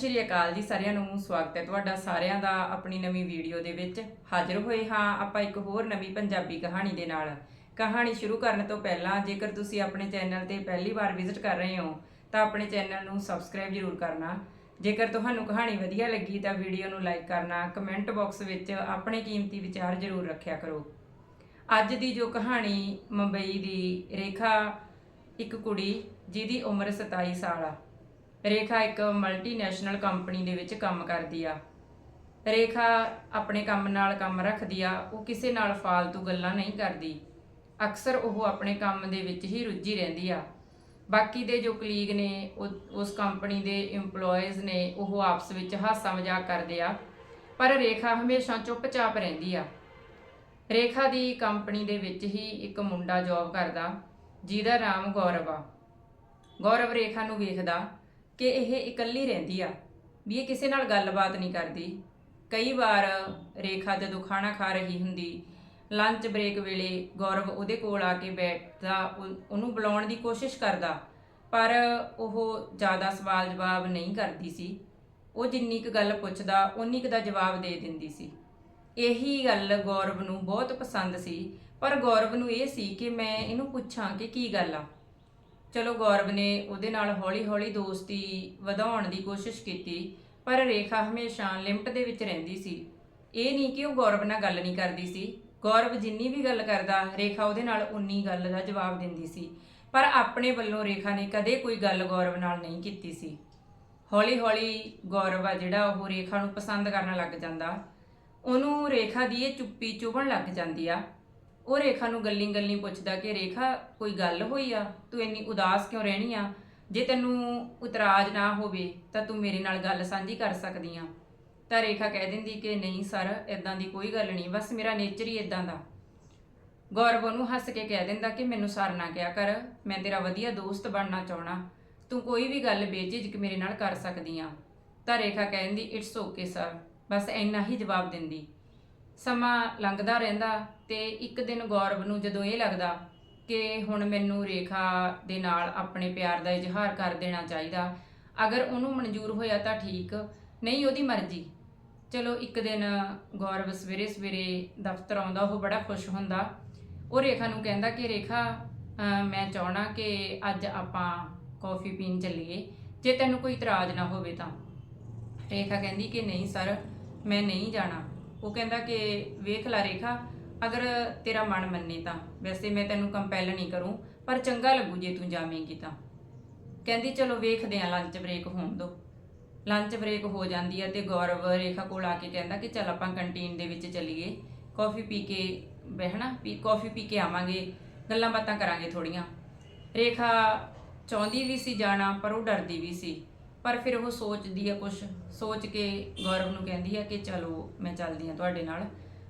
ਸ਼੍ਰੀ ਅਕਾਲ ਜੀ ਸਾਰਿਆਂ ਨੂੰ, ਸਵਾਗਤ ਹੈ ਤੁਹਾਡਾ ਸਾਰਿਆਂ ਦਾ ਆਪਣੀ ਨਵੀਂ ਵੀਡੀਓ ਦੇ ਵਿੱਚ। ਹਾਜ਼ਰ ਹੋਏ ਹਾਂ ਆਪਾਂ ਇੱਕ ਹੋਰ ਨਵੀਂ ਪੰਜਾਬੀ ਕਹਾਣੀ ਦੇ ਨਾਲ। ਕਹਾਣੀ ਸ਼ੁਰੂ ਕਰਨ ਤੋਂ ਪਹਿਲਾਂ ਜੇਕਰ ਤੁਸੀਂ ਆਪਣੇ ਚੈਨਲ ਤੇ ਪਹਿਲੀ ਵਾਰ ਵਿਜ਼ਿਟ ਕਰ ਰਹੇ ਹੋ, ਤਾਂ ਆਪਣੇ ਚੈਨਲ ਨੂੰ ਸਬਸਕ੍ਰਾਈਬ ਜ਼ਰੂਰ ਕਰਨਾ। ਜੇਕਰ ਤੁਹਾਨੂੰ ਕਹਾਣੀ ਵਧੀਆ ਲੱਗੀ ਤਾਂ ਵੀਡੀਓ ਨੂੰ ਲਾਈਕ ਕਰਨਾ, ਕਮੈਂਟ ਬਾਕਸ ਵਿੱਚ ਆਪਣੇ ਕੀਮਤੀ ਵਿਚਾਰ ਜ਼ਰੂਰ ਰੱਖਿਆ ਕਰੋ। ਅੱਜ ਦੀ ਜੋ ਕਹਾਣੀ, ਮੁੰਬਈ ਦੀ ਰੇਖਾ ਇੱਕ ਕੁੜੀ ਜਿਹਦੀ ਉਮਰ 27 ਸਾਲ ਆ। ਰੇਖਾ ਇੱਕ ਮਲਟੀਨੈਸ਼ਨਲ ਕੰਪਨੀ ਦੇ ਵਿੱਚ ਕੰਮ ਕਰਦੀ ਆ। ਰੇਖਾ ਆਪਣੇ ਕੰਮ ਨਾਲ ਕੰਮ ਰੱਖਦੀ ਆ, ਉਹ ਕਿਸੇ ਨਾਲ ਫਾਲਤੂ ਗੱਲਾਂ ਨਹੀਂ ਕਰਦੀ। ਅਕਸਰ ਉਹ ਆਪਣੇ ਕੰਮ ਦੇ ਵਿੱਚ ਹੀ ਰੁੱਝੀ ਰਹਿੰਦੀ ਆ। ਬਾਕੀ ਦੇ ਜੋ ਕਲੀਗ ਨੇ, ਉਹ- ਉਸ ਕੰਪਨੀ ਦੇ EMPLOYEES ਨੇ, ਉਹ ਆਪਸ ਵਿੱਚ ਹਾਸਾ ਮਜ਼ਾਕ ਕਰਦੇ ਆ। ਪਰ ਰੇਖਾ ਹਮੇਸ਼ਾ ਚੁੱਪਚਾਪ ਰਹਿੰਦੀ ਆ। ਰੇਖਾ ਦੀ ਕੰਪਨੀ ਦੇ ਵਿੱਚ ਹੀ ਇੱਕ ਮੁੰਡਾ ਜੌਬ ਕਰਦਾ, ਜਿਹਦਾ ਨਾਮ ਗੌਰਵ ਆ। ਗੌਰਵ ਰੇਖਾ ਨੂੰ ਵੇਖਦਾ ਕਿ ਇਹ ਇਕੱਲੀ ਰਹਿੰਦੀ ਆ, ਵੀ ਇਹ ਕਿਸੇ ਨਾਲ ਗੱਲਬਾਤ ਨਹੀਂ ਕਰਦੀ। ਕਈ ਵਾਰ ਰੇਖਾ ਜਦੋਂ ਖਾਣਾ ਖਾ ਰਹੀ ਹੁੰਦੀ ਲੰਚ ਬ੍ਰੇਕ ਵੇਲੇ ਗੌਰਵ ਉਹਦੇ ਕੋਲ ਆ ਕੇ ਬੈਠਦਾ, ਉਹ- ਉਹਨੂੰ ਬੁਲਾਉਣ ਦੀ ਕੋਸ਼ਿਸ਼ ਕਰਦਾ, ਪਰ ਉਹ ਜ਼ਿਆਦਾ ਸਵਾਲ ਜਵਾਬ ਨਹੀਂ ਕਰਦੀ ਸੀ। ਉਹ ਜਿੰਨੀ ਕੁ ਗੱਲ ਪੁੱਛਦਾ ਉਨੀ ਕੁ ਦਾ ਜਵਾਬ ਦੇ ਦਿੰਦੀ ਸੀ। ਇਹੀ ਗੱਲ ਗੌਰਵ ਨੂੰ ਬਹੁਤ ਪਸੰਦ ਸੀ, ਪਰ ਗੌਰਵ ਨੂੰ ਇਹ ਸੀ ਕਿ ਮੈਂ ਇਹਨੂੰ ਪੁੱਛਾਂ ਕਿ ਕੀ ਗੱਲ ਆ। ਚਲੋ ਗੌਰਵ ਨੇ ਉਹਦੇ ਨਾਲ ਹੌਲੀ-ਹੌਲੀ ਦੋਸਤੀ ਵਧਾਉਣ ਦੀ ਕੋਸ਼ਿਸ਼ ਕੀਤੀ, ਪਰ ਰੇਖਾ ਹਮੇਸ਼ਾ ਲਿਮਟ ਦੇ ਵਿੱਚ ਰਹਿੰਦੀ ਸੀ। ਇਹ ਨਹੀਂ ਕਿ ਉਹ ਗੌਰਵ ਨਾਲ ਗੱਲ ਨਹੀਂ ਕਰਦੀ ਸੀ। ਗੌਰਵ ਜਿੰਨੀ ਵੀ ਗੱਲ ਕਰਦਾ, ਰੇਖਾ ਉਹਦੇ ਨਾਲ ਉਨੀ ਗੱਲ ਦਾ ਜਵਾਬ ਦਿੰਦੀ ਸੀ। ਪਰ ਆਪਣੇ ਵੱਲੋਂ ਰੇਖਾ ਨੇ ਕਦੇ ਕੋਈ ਗੱਲ ਗੌਰਵ ਨਾਲ ਨਹੀਂ ਕੀਤੀ ਸੀ। ਹੌਲੀ-ਹੌਲੀ ਗੌਰਵ ਆ ਜਿਹੜਾ ਉਹ ਰੇਖਾ ਨੂੰ ਪਸੰਦ ਕਰਨ ਲੱਗ ਜਾਂਦਾ। ਉਹਨੂੰ ਰੇਖਾ ਦੀ ਇਹ ਚੁੱਪੀ ਚੁਭਣ ਲੱਗ ਜਾਂਦੀ ਆ। ਉਹ ਰੇਖਾ ਨੂੰ ਗੱਲੀ ਗੱਲੀ ਪੁੱਛਦਾ ਕਿ ਰੇਖਾ, ਕੋਈ ਗੱਲ ਹੋਈ ਆ? ਤੂੰ ਇੰਨੀ ਉਦਾਸ ਕਿਉਂ ਰਹਿਣੀ ਆ? ਜੇ ਤੈਨੂੰ ਉਤਰਾਜ ਨਾ ਹੋਵੇ, ਤਾਂ ਤੂੰ ਮੇਰੇ ਨਾਲ ਗੱਲ ਸਾਂਝੀ ਕਰ ਸਕਦੀ ਆ। ਤਾਂ ਰੇਖਾ ਕਹਿ ਦਿੰਦੀ ਕਿ ਨਹੀਂ ਸਰ ਇਦਾਂ ਦੀ ਕੋਈ ਗੱਲ ਨਹੀਂ, ਬਸ ਮੇਰਾ ਨੇਚਰ ਹੀ ਇਦਾਂ ਦਾ। ਗੌਰਵ ਉਹਨੂੰ ਹੱਸ ਕੇ ਕਹਿ ਦਿੰਦਾ ਕਿ ਮੈਨੂੰ ਸਰ ਨਾ ਕਿਹਾ ਕਰ, ਮੈਂ ਤੇਰਾ ਵਧੀਆ ਦੋਸਤ ਬਣਨਾ ਚਾਹਣਾ ਤੂੰ ਕੋਈ ਵੀ ਗੱਲ ਬੇਝਿਜਕ ਮੇਰੇ ਨਾਲ ਕਰ ਸਕਦੀ ਆ। ਤਾਂ ਰੇਖਾ ਕਹਿੰਦੀ ਇਟਸ ਓਕੇ ਸਰ ਬਸ ਇੰਨਾ ਹੀ ਜਵਾਬ ਦਿੰਦੀ। ਸਮਾਂ ਲੰਘਦਾ ਰਹਿੰਦਾ ਤੇ ਇੱਕ ਦਿਨ ਗੌਰਵ ਨੂੰ ਜਦੋਂ ਇਹ ਲੱਗਦਾ ਕਿ ਹੁਣ ਮੈਨੂੰ ਰੇਖਾ ਦੇ ਨਾਲ ਆਪਣੇ ਪਿਆਰ ਦਾ ਇਜ਼ਹਾਰ ਕਰ ਦੇਣਾ ਚਾਹੀਦਾ, ਅਗਰ ਉਹਨੂੰ ਮਨਜ਼ੂਰ ਹੋਇਆ ਤਾਂ ਠੀਕ, ਨਹੀਂ ਉਹਦੀ ਮਰਜ਼ੀ। ਚਲੋ ਇੱਕ ਦਿਨ ਗੌਰਵ ਸਵੇਰੇ ਸਵੇਰੇ ਦਫ਼ਤਰ ਆਉਂਦਾ, ਉਹ ਬੜਾ ਖੁਸ਼ ਹੁੰਦਾ। ਉਹ ਰੇਖਾ ਨੂੰ ਕਹਿੰਦਾ ਕਿ ਰੇਖਾ ਮੈਂ ਚਾਹਣਾ ਕਿ ਅੱਜ ਆਪਾਂ ਕੌਫੀ ਪੀਣ ਚੱਲੀਏ, ਜੇ ਤੈਨੂੰ ਕੋਈ ਇਤਰਾਜ਼ ਨਾ ਹੋਵੇ ਤਾਂ। ਰੇਖਾ ਕਹਿੰਦੀ ਕਿ ਨਹੀਂ ਸਰ, ਮੈਂ ਨਹੀਂ ਜਾਣਾ। ਉਹ ਕਹਿੰਦਾ ਕਿ ਵੇਖ ਲੈ ਰੇਖਾ ਅਗਰ ਤੇਰਾ ਮਨ ਮੰਨੇ ਤਾਂ। ਵੈਸੇ ਮੈਂ ਤੈਨੂੰ ਕੰਪੈਲ ਨਹੀਂ ਕਰੂੰ, ਪਰ ਚੰਗਾ ਲੱਗੂ ਜੇ ਤੂੰ ਜਾਵੇਂਗੀ ਤਾਂ। ਕਹਿੰਦੀ, ਚਲੋ ਵੇਖਦੇ ਆਂ ਲੰਚ ਬ੍ਰੇਕ ਹੋਣ ਦੋ। ਲੰਚ ਬ੍ਰੇਕ ਹੋ ਜਾਂਦੀ ਹੈ ਤੇ ਗੌਰਵ ਰੇਖਾ ਕੋਲ ਆ ਕੇ ਕਹਿੰਦਾ ਕਿ ਚੱਲ ਆਪਾਂ ਕੰਟੀਨ ਦੇ ਵਿੱਚ ਚੱਲੀਏ। ਕਾਫੀ ਪੀ ਕੇ ਬਹਿਣਾ ਪੀ ਕਾਫੀ ਪੀ ਕੇ ਆਵਾਂਗੇ। ਗੱਲਾਂ ਬਾਤਾਂ ਕਰਾਂਗੇ ਥੋੜੀਆਂ ਰੇਖਾ ਚਾਹੁੰਦੀ ਵੀ ਸੀ ਜਾਣਾ, ਪਰ ਉਹ ਡਰਦੀ ਵੀ ਸੀ। ਪਰ ਫਿਰ ਉਹ ਸੋਚਦੀ ਆ ਕੁਝ ਸੋਚ ਕੇ ਗੌਰਵ ਨੂੰ ਕਹਿੰਦੀ ਆ ਕਿ ਚਲੋ ਮੈਂ ਚੱਲਦੀ ਹਾਂ ਤੁਹਾਡੇ ਨਾਲ।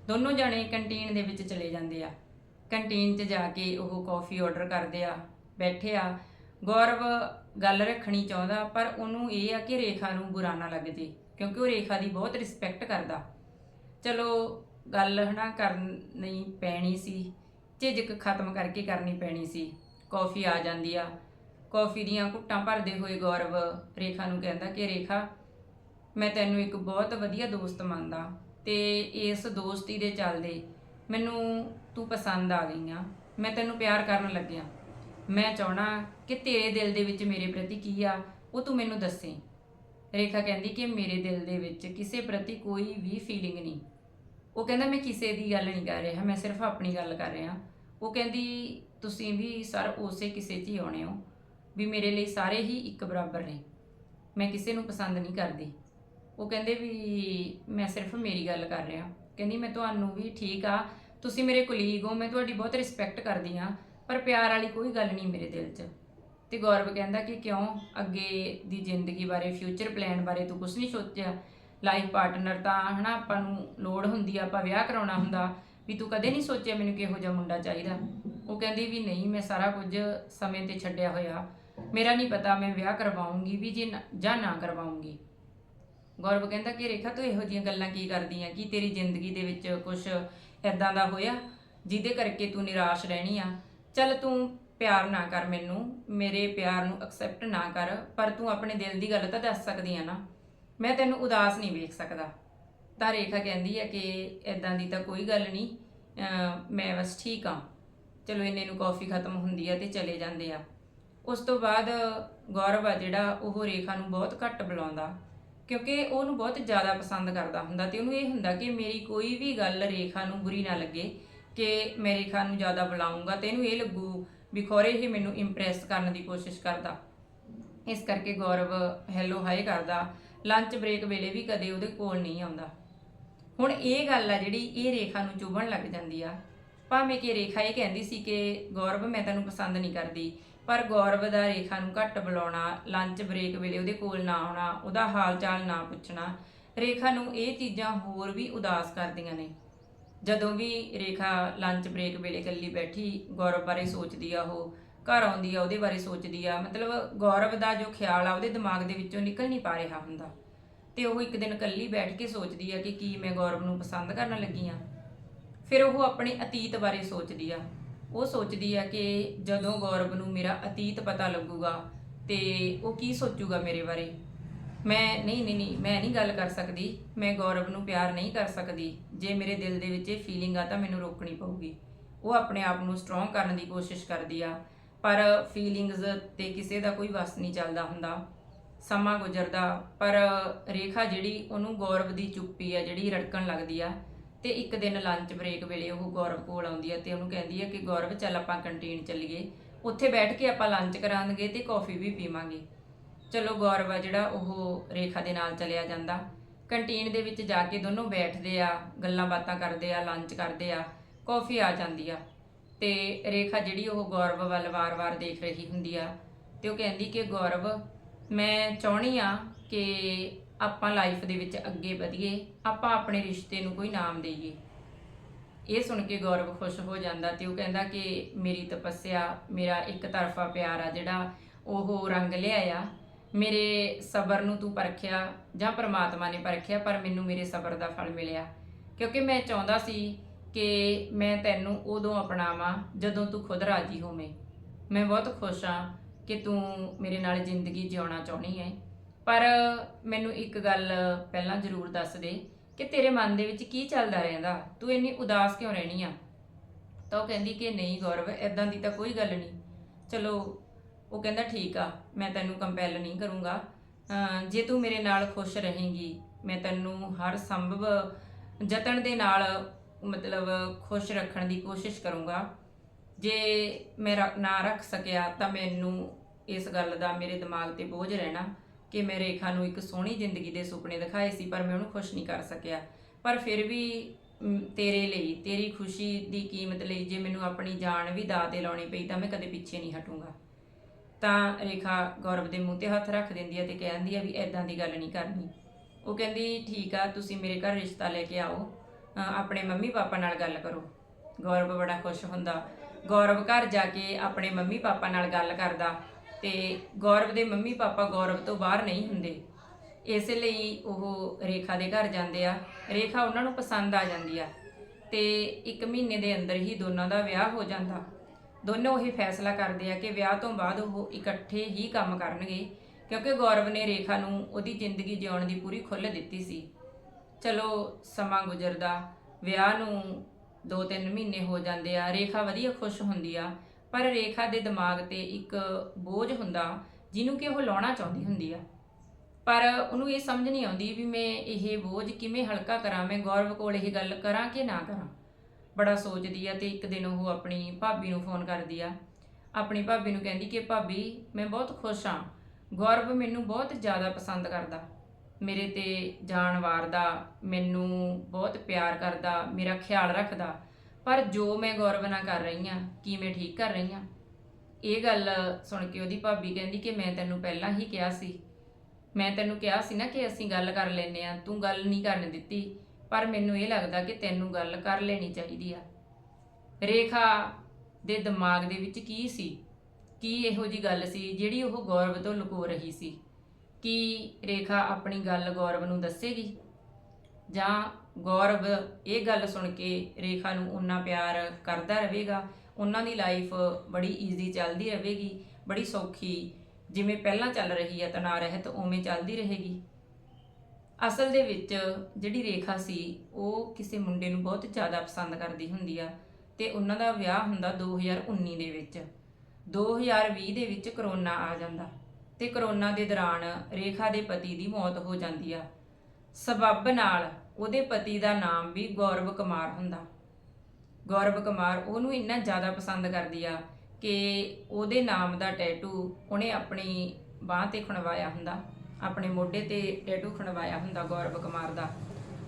ਦੋਨੋਂ ਜਾਣੇ ਕੰਟੀਨ ਦੇ ਵਿੱਚ ਚਲੇ ਜਾਂਦੇ ਆ। ਕੰਟੀਨ 'ਚ ਜਾ ਕੇ ਉਹ ਕਾਫੀ ਆਰਡਰ ਕਰਦੇ ਆ, ਬੈਠੇ ਆ। ਗੌਰਵ ਗੱਲ ਰੱਖਣੀ ਚਾਹੁੰਦਾ, ਪਰ ਉਹਨੂੰ ਇਹ ਆ ਕਿ ਰੇਖਾ ਨੂੰ ਬੁਰਾ ਨਾ ਲੱਗ ਜੇ, ਕਿਉਂਕਿ ਉਹ ਰੇਖਾ ਦੀ ਬਹੁਤ ਰਿਸਪੈਕਟ ਕਰਦਾ। ਚਲੋ, ਗੱਲ ਹਨਾ ਕਰਨੀ ਪੈਣੀ ਸੀ, ਝਿਜਕ ਖਤਮ ਕਰਕੇ ਕਰਨੀ ਪੈਣੀ ਸੀ। ਕਾਫੀ ਆ ਜਾਂਦੀ ਆ। ਕਾਫੀ ਦੀਆਂ ਘੁੱਟਾਂ ਭਰਦੇ ਹੋਏ ਗੌਰਵ ਰੇਖਾ ਨੂੰ ਕਹਿੰਦਾ ਕਿ ਰੇਖਾ, ਮੈਂ ਤੈਨੂੰ ਇੱਕ ਬਹੁਤ ਵਧੀਆ ਦੋਸਤ ਮੰਨਦਾ। ਤੇ ਇਸ ਦੋਸਤੀ ਦੇ ਚੱਲਦੇ ਮੈਨੂੰ ਤੂੰ ਪਸੰਦ ਆ ਗਈ ਆ। ਮੈਂ ਤੈਨੂੰ ਪਿਆਰ ਕਰਨ ਲੱਗਿਆ। ਮੈਂ ਚਾਹਣਾ ਕਿ ਤੇਰੇ ਦਿਲ ਦੇ ਵਿੱਚ ਮੇਰੇ ਪ੍ਰਤੀ ਕੀ ਆ, ਉਹ ਤੂੰ ਮੈਨੂੰ ਦੱਸੇ। ਰੇਖਾ ਕਹਿੰਦੀ ਕਿ ਮੇਰੇ ਦਿਲ ਦੇ ਵਿੱਚ ਕਿਸੇ ਪ੍ਰਤੀ ਕੋਈ ਵੀ ਫੀਲਿੰਗ ਨਹੀਂ। ਉਹ ਕਹਿੰਦਾ, ਮੈਂ ਕਿਸੇ ਦੀ ਗੱਲ ਨਹੀਂ ਕਰ ਰਿਹਾ, ਮੈਂ ਸਿਰਫ ਆਪਣੀ ਗੱਲ ਕਰ ਰਿਹਾ। ਉਹ ਕਹਿੰਦੀ, ਤੁਸੀਂ ਵੀ ਸਰ ਉਸੇ ਕਿਸੇ 'ਚ ਹੀ ਆਉਣੇ ਹੋ, ਵੀ ਮੇਰੇ ਲਈ ਸਾਰੇ ਹੀ ਇੱਕ ਬਰਾਬਰ ਨੇ। ਮੈਂ ਕਿਸੇ ਨੂੰ ਪਸੰਦ ਨਹੀਂ ਕਰਦੀ। ਉਹ ਕਹਿੰਦੇ ਵੀ ਮੈਂ ਸਿਰਫ ਮੇਰੀ ਗੱਲ ਕਰ ਰਿਹਾ। ਕਹਿੰਦੀ, ਮੈਂ ਤੁਹਾਨੂੰ ਵੀ ਠੀਕ ਆ। ਤੁਸੀਂ ਮੇਰੇ ਕੁਲੀਗ ਹੋ, ਮੈਂ ਤੁਹਾਡੀ ਬਹੁਤ ਰਿਸਪੈਕਟ ਕਰਦੀ ਆ ਪਰ ਪਿਆਰ ਵਾਲੀ ਕੋਈ ਗੱਲ ਨਹੀਂ ਮੇਰੇ ਦਿਲ 'ਚ। ਤੇ ਗੌਰਵ ਕਹਿੰਦਾ ਕਿ ਕਿਉਂ? ਅੱਗੇ ਦੀ ਜ਼ਿੰਦਗੀ ਬਾਰੇ ਫਿਊਚਰ ਪਲਾਨ ਬਾਰੇ ਤੂੰ ਕੁਝ ਨਹੀਂ ਸੋਚਿਆ। ਲਾਈਫ ਪਾਰਟਨਰ ਤਾਂ ਹਨਾ ਆਪਾਂ ਨੂੰ ਲੋੜ ਹੁੰਦੀ ਆ, ਆਪਾਂ ਵਿਆਹ ਕਰਾਉਣਾ ਹੁੰਦਾ, ਵੀ ਤੂੰ ਕਦੇ ਨਹੀਂ ਸੋਚਿਆ ਮੈਨੂੰ ਕਿਹੋ ਜਿਹਾ ਮੁੰਡਾ ਚਾਹੀਦਾ। ਉਹ ਕਹਿੰਦੀ ਵੀ ਨਹੀਂ, ਮੈਂ ਸਾਰਾ ਕੁਝ ਸਮੇਂ ਤੇ ਛੱਡਿਆ ਹੋਇਆ। ਮੇਰਾ ਨਹੀਂ ਪਤਾ, ਮੈਂ ਵਿਆਹ ਕਰਵਾਉਂਗੀ ਵੀ ਜੇ ਜਾਂ ਨਾ ਕਰਵਾਉਂਗੀ। ਗੌਰਵ ਕਹਿੰਦਾ ਕਿ ਰੇਖਾ ਤੂੰ ਇਹੋ ਜਿਹੀਆਂ ਗੱਲਾਂ ਕੀ ਕਰਦੀ ਆ ਕੀ ਤੇਰੀ ਜ਼ਿੰਦਗੀ ਦੇ ਵਿੱਚ ਕੁਝ ਐਦਾਂ ਦਾ ਹੋਇਆ ਜਿਹਦੇ ਕਰਕੇ ਤੂੰ ਨਿਰਾਸ਼ ਰਹਿਣੀ ਆ? ਚੱਲ ਤੂੰ ਪਿਆਰ ਨਾ ਕਰ ਮੈਨੂੰ, ਮੇਰੇ ਪਿਆਰ ਨੂੰ ਐਕਸੈਪਟ ਨਾ ਕਰ, ਪਰ ਤੂੰ ਆਪਣੇ ਦਿਲ ਦੀ ਗੱਲ ਤਾਂ ਦੱਸ ਸਕਦੀ ਆ ਨਾ। ਮੈਂ ਤੈਨੂੰ ਉਦਾਸ ਨਹੀਂ ਵੇਖ ਸਕਦਾ। ਤਾਂ ਰੇਖਾ ਕਹਿੰਦੀ ਆ ਕਿ ਇਦਾਂ ਦੀ ਤਾਂ ਕੋਈ ਗੱਲ ਨਹੀਂ ਮੈਂ ਬਸ ਠੀਕ ਆ। ਚਲੋ ਇੰਨੇ ਨੂੰ ਕਾਫੀ ਖਤਮ ਹੁੰਦੀ ਆ ਤੇ ਚਲੇ ਜਾਂਦੇ ਆ। ਉਸ ਤੋਂ ਬਾਅਦ ਗੌਰਵ ਆ ਜਿਹੜਾ, ਉਹ ਰੇਖਾ ਨੂੰ ਬਹੁਤ ਘੱਟ ਬੁਲਾਉਂਦਾ। ਕਿਉਂਕਿ ਉਹਨੂੰ ਬਹੁਤ ਜ਼ਿਆਦਾ ਪਸੰਦ ਕਰਦਾ ਹੁੰਦਾ ਤੇ ਉਹਨੂੰ ਇਹ ਹੁੰਦਾ ਕਿ ਮੇਰੀ ਕੋਈ ਵੀ ਗੱਲ ਰੇਖਾ ਨੂੰ ਬੁਰੀ ਨਾ ਲੱਗੇ, ਕਿ ਮੈਂ ਰੇਖਾ ਨੂੰ ਜ਼ਿਆਦਾ ਬੁਲਾਉਂਗਾ ਤੇ ਇਹਨੂੰ ਇਹ ਲੱਗੂ ਵੀ ਖੋਰੇ ਹੀ ਮੈਨੂੰ ਇੰਪ੍ਰੈਸ ਕਰਨ ਦੀ ਕੋਸ਼ਿਸ਼ ਕਰਦਾ। ਇਸ ਕਰਕੇ ਗੌਰਵ ਹੈਲੋ ਹਾਈ ਕਰਦਾ। ਲੰਚ ਬ੍ਰੇਕ ਵੇਲੇ ਵੀ ਕਦੇ ਉਹਦੇ ਕੋਲ ਨਹੀਂ ਆਉਂਦਾ। ਹੁਣ ਇਹ ਗੱਲ ਆ ਜਿਹੜੀ ਇਹ ਰੇਖਾ ਨੂੰ ਚੁਭਣ ਲੱਗ ਜਾਂਦੀ ਆ। ਭਾਵੇਂ ਕਿ ਰੇਖਾ ਇਹ ਕਹਿੰਦੀ ਸੀ ਕਿ ਗੌਰਵ ਮੈਂ ਤੈਨੂੰ ਪਸੰਦ ਨਹੀਂ ਕਰਦੀ ਪਰ ਗੌਰਵ ਦਾ ਰੇਖਾ ਨੂੰ ਘੱਟ ਬੁਲਾਉਣਾ ਲੰਚ ਬ੍ਰੇਕ ਵੇਲੇ ਉਹਦੇ ਕੋਲ ਨਾ ਆਉਣਾ, ਉਹਦਾ ਹਾਲ ਚਾਲ ਨਾ ਪੁੱਛਣਾ, ਰੇਖਾ ਨੂੰ ਇਹ ਚੀਜ਼ਾਂ ਹੋਰ ਵੀ ਉਦਾਸ ਕਰਦੀਆਂ ਨੇ। ਜਦੋਂ ਵੀ ਰੇਖਾ ਲੰਚ ਬ੍ਰੇਕ ਵੇਲੇ ਇਕੱਲੀ ਬੈਠੀ, ਗੌਰਵ ਬਾਰੇ ਸੋਚਦੀ ਆ ਉਹ, ਘਰ ਆਉਂਦੀ ਆ, ਉਹਦੇ ਬਾਰੇ ਸੋਚਦੀ ਆ, ਮਤਲਬ ਗੌਰਵ ਦਾ ਜੋ ਖਿਆਲ ਆ, ਉਹਦੇ ਦਿਮਾਗ ਦੇ ਵਿੱਚੋਂ ਨਿਕਲ ਨਹੀਂ ਪਾ ਰਿਹਾ ਹੁੰਦਾ। ਤੇ ਉਹ ਇੱਕ ਦਿਨ ਇਕੱਲੀ ਬੈਠ ਕੇ ਸੋਚਦੀ ਆ ਕਿ ਕੀ ਮੈਂ ਗੌਰਵ ਨੂੰ ਪਸੰਦ ਕਰਨ ਲੱਗੀ ਆ। ਫਿਰ ਉਹ ਆਪਣੇ ਅਤੀਤ ਬਾਰੇ ਸੋਚਦੀ ਆ। ਉਹ ਸੋਚਦੀ ਆ ਕਿ ਜਦੋਂ ਗੌਰਵ ਨੂੰ ਮੇਰਾ ਅਤੀਤ ਪਤਾ ਲੱਗੂਗਾ ਤੇ ਉਹ ਕੀ ਸੋਚੂਗਾ ਮੇਰੇ ਬਾਰੇ? ਮੈਂ, ਨਹੀਂ ਨਹੀਂ ਨਹੀਂ, ਮੈਂ ਨਹੀਂ ਗੱਲ ਕਰ ਸਕਦੀ। ਮੈਂ ਗੌਰਵ ਨੂੰ ਪਿਆਰ ਨਹੀਂ ਕਰ ਸਕਦੀ। ਜੇ ਮੇਰੇ ਦਿਲ ਦੇ ਵਿੱਚ ਇਹ ਫੀਲਿੰਗ ਆ ਤਾਂ ਮੈਨੂੰ ਰੋਕਣੀ ਪਊਗੀ। ਉਹ ਆਪਣੇ ਆਪ ਨੂੰ ਸਟਰੋਂਗ ਕਰਨ ਦੀ ਕੋਸ਼ਿਸ਼ ਕਰਦੀ ਆ। ਪਰ ਫੀਲਿੰਗਸ ਤੇ ਕਿਸੇ ਦਾ ਕੋਈ ਵਸ ਨਹੀਂ ਚੱਲਦਾ ਹੁੰਦਾ। ਸਮਾਂ ਗੁਜ਼ਰਦਾ, ਪਰ ਰੇਖਾ ਜਿਹੜੀ ਉਹਨੂੰ ਗੌਰਵ ਦੀ ਚੁੱਪੀ ਆ, ਜਿਹੜੀ ਰੜਕਣ ਲੱਗਦੀ ਆ ਤੇ ਇੱਕ ਦਿਨ ਲੰਚ ਬ੍ਰੇਕ ਵੇਲੇ ਉਹ ਗੌਰਵ ਕੋਲ ਆਉਂਦੀ ਆ ਤੇ ਉਹਨੂੰ ਕਹਿੰਦੀ ਆ ਕਿ ਗੌਰਵ, ਚੱਲ ਆਪਾਂ ਕੰਟੀਨ ਚੱਲੀਏ। ਉੱਥੇ ਬੈਠ ਕੇ ਆਪਾਂ ਲੰਚ ਕਰਾਂਗੇ ਤੇ ਕਾਫੀ ਵੀ ਪੀਵਾਂਗੇ। ਚਲੋ ਗੌਰਵ ਆ ਜਿਹੜਾ ਉਹ ਰੇਖਾ ਦੇ ਨਾਲ ਚਲਿਆ ਜਾਂਦਾ। ਕੰਟੀਨ ਦੇ ਵਿੱਚ ਜਾ ਕੇ ਦੋਨੋਂ ਬੈਠਦੇ ਆ, ਗੱਲਾਂ ਬਾਤਾਂ ਕਰਦੇ ਆ ਲੰਚ ਕਰਦੇ ਆ ਕਾਫੀ ਆ ਜਾਂਦੀ ਆ। ਤੇ ਰੇਖਾ ਜਿਹੜੀ ਉਹ ਗੌਰਵ ਵੱਲ ਵਾਰ-ਵਾਰ ਦੇਖ ਰਹੀ ਹੁੰਦੀ ਆ ਤੇ ਉਹ ਕਹਿੰਦੀ ਕਿ ਗੌਰਵ, ਮੈਂ ਚਾਹਣੀ ਆ ਕਿ ਆਪਾਂ ਲਾਈਫ ਦੇ ਵਿੱਚ ਅੱਗੇ ਵਧੀਏ, ਆਪਾਂ ਆਪਣੇ ਰਿਸ਼ਤੇ ਨੂੰ ਕੋਈ ਨਾਮ ਦੇਈਏ। ਇਹ ਸੁਣ ਕੇ ਗੌਰਵ ਖੁਸ਼ ਹੋ ਜਾਂਦਾ ਤੇ ਉਹ ਕਹਿੰਦਾ ਕਿ ਮੇਰੀ ਤਪੱਸਿਆ, ਮੇਰਾ ਇੱਕ ਤਰਫਾ ਪਿਆਰ ਆ ਜਿਹੜਾ ਉਹ ਰੰਗ ਲਿਆਇਆ। ਮੇਰੇ ਸਬਰ ਨੂੰ ਤੂੰ ਪਰਖਿਆ ਜਾਂ ਪ੍ਰਮਾਤਮਾ ਨੇ ਪਰਖਿਆ, ਪਰ ਮੈਨੂੰ ਮੇਰੇ ਸਬਰ ਦਾ ਫਲ ਮਿਲਿਆ। ਕਿਉਂਕਿ ਮੈਂ ਚਾਹੁੰਦਾ ਸੀ ਕਿ ਮੈਂ ਤੈਨੂੰ ਉਦੋਂ ਅਪਣਾਵਾਂ ਜਦੋਂ ਤੂੰ ਖੁਦ ਰਾਜੀ ਹੋਵੇਂ। ਮੈਂ ਬਹੁਤ ਖੁਸ਼ ਹਾਂ ਕਿ ਤੂੰ ਮੇਰੇ ਨਾਲ ਜ਼ਿੰਦਗੀ ਜਿਉਣਾ ਚਾਹਣੀ ਹੈ। ਪਰ ਮੈਨੂੰ ਇੱਕ ਗੱਲ ਪਹਿਲਾਂ ਜ਼ਰੂਰ ਦੱਸ ਦੇ ਕਿ ਤੇਰੇ ਮਨ ਦੇ ਵਿੱਚ ਕੀ ਚੱਲਦਾ ਰਹਿੰਦਾ? ਤੂੰ ਇੰਨੀ ਉਦਾਸ ਕਿਉਂ ਰਹਿਣੀ ਆ? ਤਾਂ ਉਹ ਕਹਿੰਦੀ ਕਿ ਨਹੀਂ ਗੌਰਵ ਐਦਾਂ ਦੀ ਤਾਂ ਕੋਈ ਗੱਲ ਨਹੀਂ। ਚਲੋ, ਉਹ ਕਹਿੰਦਾ ਠੀਕ ਆ, ਮੈਂ ਤੈਨੂੰ ਕੰਪੈਲ ਨਹੀਂ ਕਰੂੰਗਾ। ਜੇ ਤੂੰ ਮੇਰੇ ਨਾਲ ਖੁਸ਼ ਰਹੇਂਗੀ, ਮੈਂ ਤੈਨੂੰ ਹਰ ਸੰਭਵ ਯਤਨ ਦੇ ਨਾਲ ਮਤਲਬ ਖੁਸ਼ ਰੱਖਣ ਦੀ ਕੋਸ਼ਿਸ਼ ਕਰੂੰਗਾ। ਜੇ ਮੈਂ ਰੱਖ- ਨਾ ਰੱਖ ਸਕਿਆ ਤਾਂ ਮੈਨੂੰ ਇਸ ਗੱਲ ਦਾ ਮੇਰੇ ਦਿਮਾਗ ਤੇ ਬੋਝ ਰਹਿਣਾ। ਕਿ ਮੈਂ ਰੇਖਾ ਨੂੰ ਇੱਕ ਸੋਹਣੀ ਜ਼ਿੰਦਗੀ ਦੇ ਸੁਪਨੇ ਦਿਖਾਏ ਸੀ, ਪਰ ਮੈਂ ਉਹਨੂੰ ਖੁਸ਼ ਨਹੀਂ ਕਰ ਸਕਿਆ। ਪਰ ਫਿਰ ਵੀ ਤੇਰੇ ਲਈ, ਤੇਰੀ ਖੁਸ਼ੀ ਦੀ ਕੀਮਤ ਲਈ ਜੇ ਮੈਨੂੰ ਆਪਣੀ ਜਾਨ ਵੀ ਦਾਅ ਤੇ ਲਾਉਣੀ ਪਈ ਤਾਂ ਮੈਂ ਕਦੇ ਪਿੱਛੇ ਨਹੀਂ ਹਟੂੰਗਾ। ਤਾਂ ਰੇਖਾ ਗੌਰਵ ਦੇ ਮੂੰਹ ਤੇ ਹੱਥ ਰੱਖ ਦਿੰਦੀ ਹੈ ਤੇ ਕਹਿੰਦੀ ਹੈ ਵੀ ਐਦਾਂ ਦੀ ਗੱਲ ਨਹੀਂ ਕਰਨੀ। ਉਹ ਕਹਿੰਦੀ, ਠੀਕ ਆ, ਤੁਸੀਂ ਮੇਰੇ ਘਰ ਰਿਸ਼ਤਾ ਲੈ ਕੇ ਆਓ। ਆਪਣੇ ਮੰਮੀ ਪਾਪਾ ਨਾਲ ਗੱਲ ਕਰੋ। ਗੌਰਵ ਬੜਾ ਖੁਸ਼ ਹੁੰਦਾ। ਗੌਰਵ ਘਰ ਜਾ ਕੇ ਆਪਣੇ ਮੰਮੀ ਪਾਪਾ ਨਾਲ ਗੱਲ ਕਰਦਾ। ਤੇ ਗੌਰਵ ਦੇ ਮੰਮੀ ਪਾਪਾ ਗੌਰਵ ਤੋਂ ਬਾਹਰ ਨਹੀਂ ਹੁੰਦੇ। ਇਸੇ ਲਈ ਉਹ ਰੇਖਾ ਦੇ ਘਰ ਜਾਂਦੇ ਆ। ਰੇਖਾ ਉਹਨਾਂ ਨੂੰ ਪਸੰਦ ਆ ਜਾਂਦੀ ਆ ਤੇ ਇੱਕ ਮਹੀਨੇ ਦੇ ਅੰਦਰ ਹੀ ਦੋਨਾਂ ਦਾ ਵਿਆਹ ਹੋ ਜਾਂਦਾ। ਦੋਨੋਂ ਇਹ ਫੈਸਲਾ ਕਰਦੇ ਆ ਕਿ ਵਿਆਹ ਤੋਂ ਬਾਅਦ ਉਹ ਇਕੱਠੇ ਹੀ ਕੰਮ ਕਰਨਗੇ, ਕਿਉਂਕਿ ਗੌਰਵ ਨੇ ਰੇਖਾ ਨੂੰ ਉਹਦੀ ਜ਼ਿੰਦਗੀ ਜਿਉਣ ਦੀ ਪੂਰੀ ਖੁੱਲ੍ਹ ਦਿੱਤੀ ਸੀ। ਚਲੋ, ਸਮਾਂ ਗੁਜ਼ਰਦਾ, ਵਿਆਹ ਨੂੰ 2-3 ਮਹੀਨੇ ਹੋ ਜਾਂਦੇ ਆ, ਰੇਖਾ ਵਧੀਆ ਖੁਸ਼ ਹੁੰਦੀ ਆ। ਪਰ ਰੇਖਾ ਦੇ ਦਿਮਾਗ ਤੇ ਇੱਕ ਬੋਝ ਹੁੰਦਾ ਜਿਹਨੂੰ ਕਿ ਉਹ ਲਾਉਣਾ ਚਾਹੁੰਦੀ ਹੁੰਦੀ ਆ। ਪਰ ਉਹਨੂੰ ਇਹ ਸਮਝ ਨਹੀਂ ਆਉਂਦੀ ਵੀ ਮੈਂ ਇਹ ਬੋਝ ਕਿਵੇਂ ਹਲਕਾ ਕਰਾਂ, ਮੈਂ ਗੌਰਵ ਕੋਲ ਇਹ ਗੱਲ ਕਰਾਂ ਕਿ ਨਾ ਕਰਾਂ। ਬੜਾ ਸੋਚਦੀ ਆ ਤੇ ਇੱਕ ਦਿਨ ਉਹ ਆਪਣੀ ਭਾਬੀ ਨੂੰ ਫੋਨ ਕਰਦੀ ਆ। ਆਪਣੀ ਭਾਬੀ ਨੂੰ ਕਹਿੰਦੀ ਕਿ ਭਾਬੀ, ਮੈਂ ਬਹੁਤ ਖੁਸ਼ ਹਾਂ ਗੌਰਵ ਮੈਨੂੰ ਬਹੁਤ ਜ਼ਿਆਦਾ ਪਸੰਦ ਕਰਦਾ। ਮੇਰੇ ਤੇ ਜਾਨ ਵਾਰਦਾ ਮੈਨੂੰ ਬਹੁਤ ਪਿਆਰ ਕਰਦਾ, ਮੇਰਾ ਖਿਆਲ ਰੱਖਦਾ। ਪਰ ਜੋ ਮੈਂ ਗੌਰਵ ਨਾਲ ਕਰ ਰਹੀ ਹਾਂ ਕੀ ਮੈਂ ਠੀਕ ਕਰ ਰਹੀ ਹਾਂ, ਇਹ ਗੱਲ ਸੁਣ ਕੇ ਉਹਦੀ ਭਾਬੀ ਕਹਿੰਦੀ ਕਿ ਮੈਂ ਤੈਨੂੰ ਪਹਿਲਾਂ ਹੀ ਕਿਹਾ ਸੀ। ਮੈਂ ਤੈਨੂੰ ਕਿਹਾ ਸੀ ਨਾ ਕਿ ਅਸੀਂ ਗੱਲ ਕਰ ਲੈਨੇ ਆ ਤੂੰ ਗੱਲ ਨਹੀਂ ਕਰਨ ਦਿੱਤੀ, ਪਰ ਮੈਨੂੰ ਇਹ ਲੱਗਦਾ ਕਿ ਤੈਨੂੰ ਗੱਲ ਕਰ ਲੈਣੀ ਚਾਹੀਦੀ ਆ। ਰੇਖਾ ਦੇ ਦਿਮਾਗ ਦੇ ਵਿੱਚ ਕੀ ਸੀ? ਕੀ ਇਹੋ ਜੀ ਗੱਲ ਸੀ ਜਿਹੜੀ ਉਹ ਗੌਰਵ ਤੋਂ ਲੁਕੋ ਰਹੀ ਸੀ? ਕੀ ਰੇਖਾ ਆਪਣੀ ਗੱਲ ਗੌਰਵ ਨੂੰ ਦੱਸੇਗੀ? ਜਾਂ ਗੌਰਵ ਇਹ ਗੱਲ ਸੁਣ ਕੇ ਰੇਖਾ ਨੂੰ ਉਨਾ ਪਿਆਰ ਕਰਦਾ ਰਹੇਗਾ ਉਹਨਾਂ ਦੀ ਲਾਈਫ ਬੜੀ ਈਜ਼ੀ ਚੱਲਦੀ ਰਹੇਗੀ, ਬੜੀ ਸੌਖੀ, ਜਿਵੇਂ ਪਹਿਲਾਂ ਚੱਲ ਰਹੀ ਹੈ ਤਣਾਅ ਰਹਿਤ ਉਵੇਂ ਚੱਲਦੀ ਰਹੇਗੀ। ਅਸਲ ਦੇ ਵਿੱਚ ਜਿਹੜੀ ਰੇਖਾ ਸੀ, ਉਹ ਕਿਸੇ ਮੁੰਡੇ ਨੂੰ ਬਹੁਤ ਜ਼ਿਆਦਾ ਪਸੰਦ ਕਰਦੀ ਹੁੰਦੀ ਆ ਤੇ ਉਹਨਾਂ ਦਾ ਵਿਆਹ ਹੁੰਦਾ 2019 ਦੇ ਵਿੱਚ। 2020 ਦੇ ਵਿੱਚ ਕਰੋਨਾ ਆ ਜਾਂਦਾ ਤੇ ਕਰੋਨਾ ਦੇ ਦੌਰਾਨ ਰੇਖਾ ਦੇ ਪਤੀ ਦੀ ਮੌਤ ਹੋ ਜਾਂਦੀ ਆ। ਸਬੱਬ ਨਾਲ ਉਹਦੇ ਪਤੀ ਦਾ ਨਾਮ ਵੀ ਗੌਰਵ ਕੁਮਾਰ ਹੁੰਦਾ। ਗੌਰਵ ਕੁਮਾਰ ਉਹਨੂੰ ਇੰਨਾ ਜ਼ਿਆਦਾ ਪਸੰਦ ਕਰਦੀ ਆ ਕਿ ਉਹਦੇ ਨਾਮ ਦਾ ਟੈਟੂ ਉਹਨੇ ਆਪਣੀ ਬਾਹ ਤੇ ਖਣਵਾਇਆ ਹੁੰਦਾ, ਆਪਣੇ ਮੋਢੇ ਤੇ ਟੈਟੂ ਖਣਵਾਇਆ ਹੁੰਦਾ ਗੌਰਵ ਕੁਮਾਰ ਦਾ।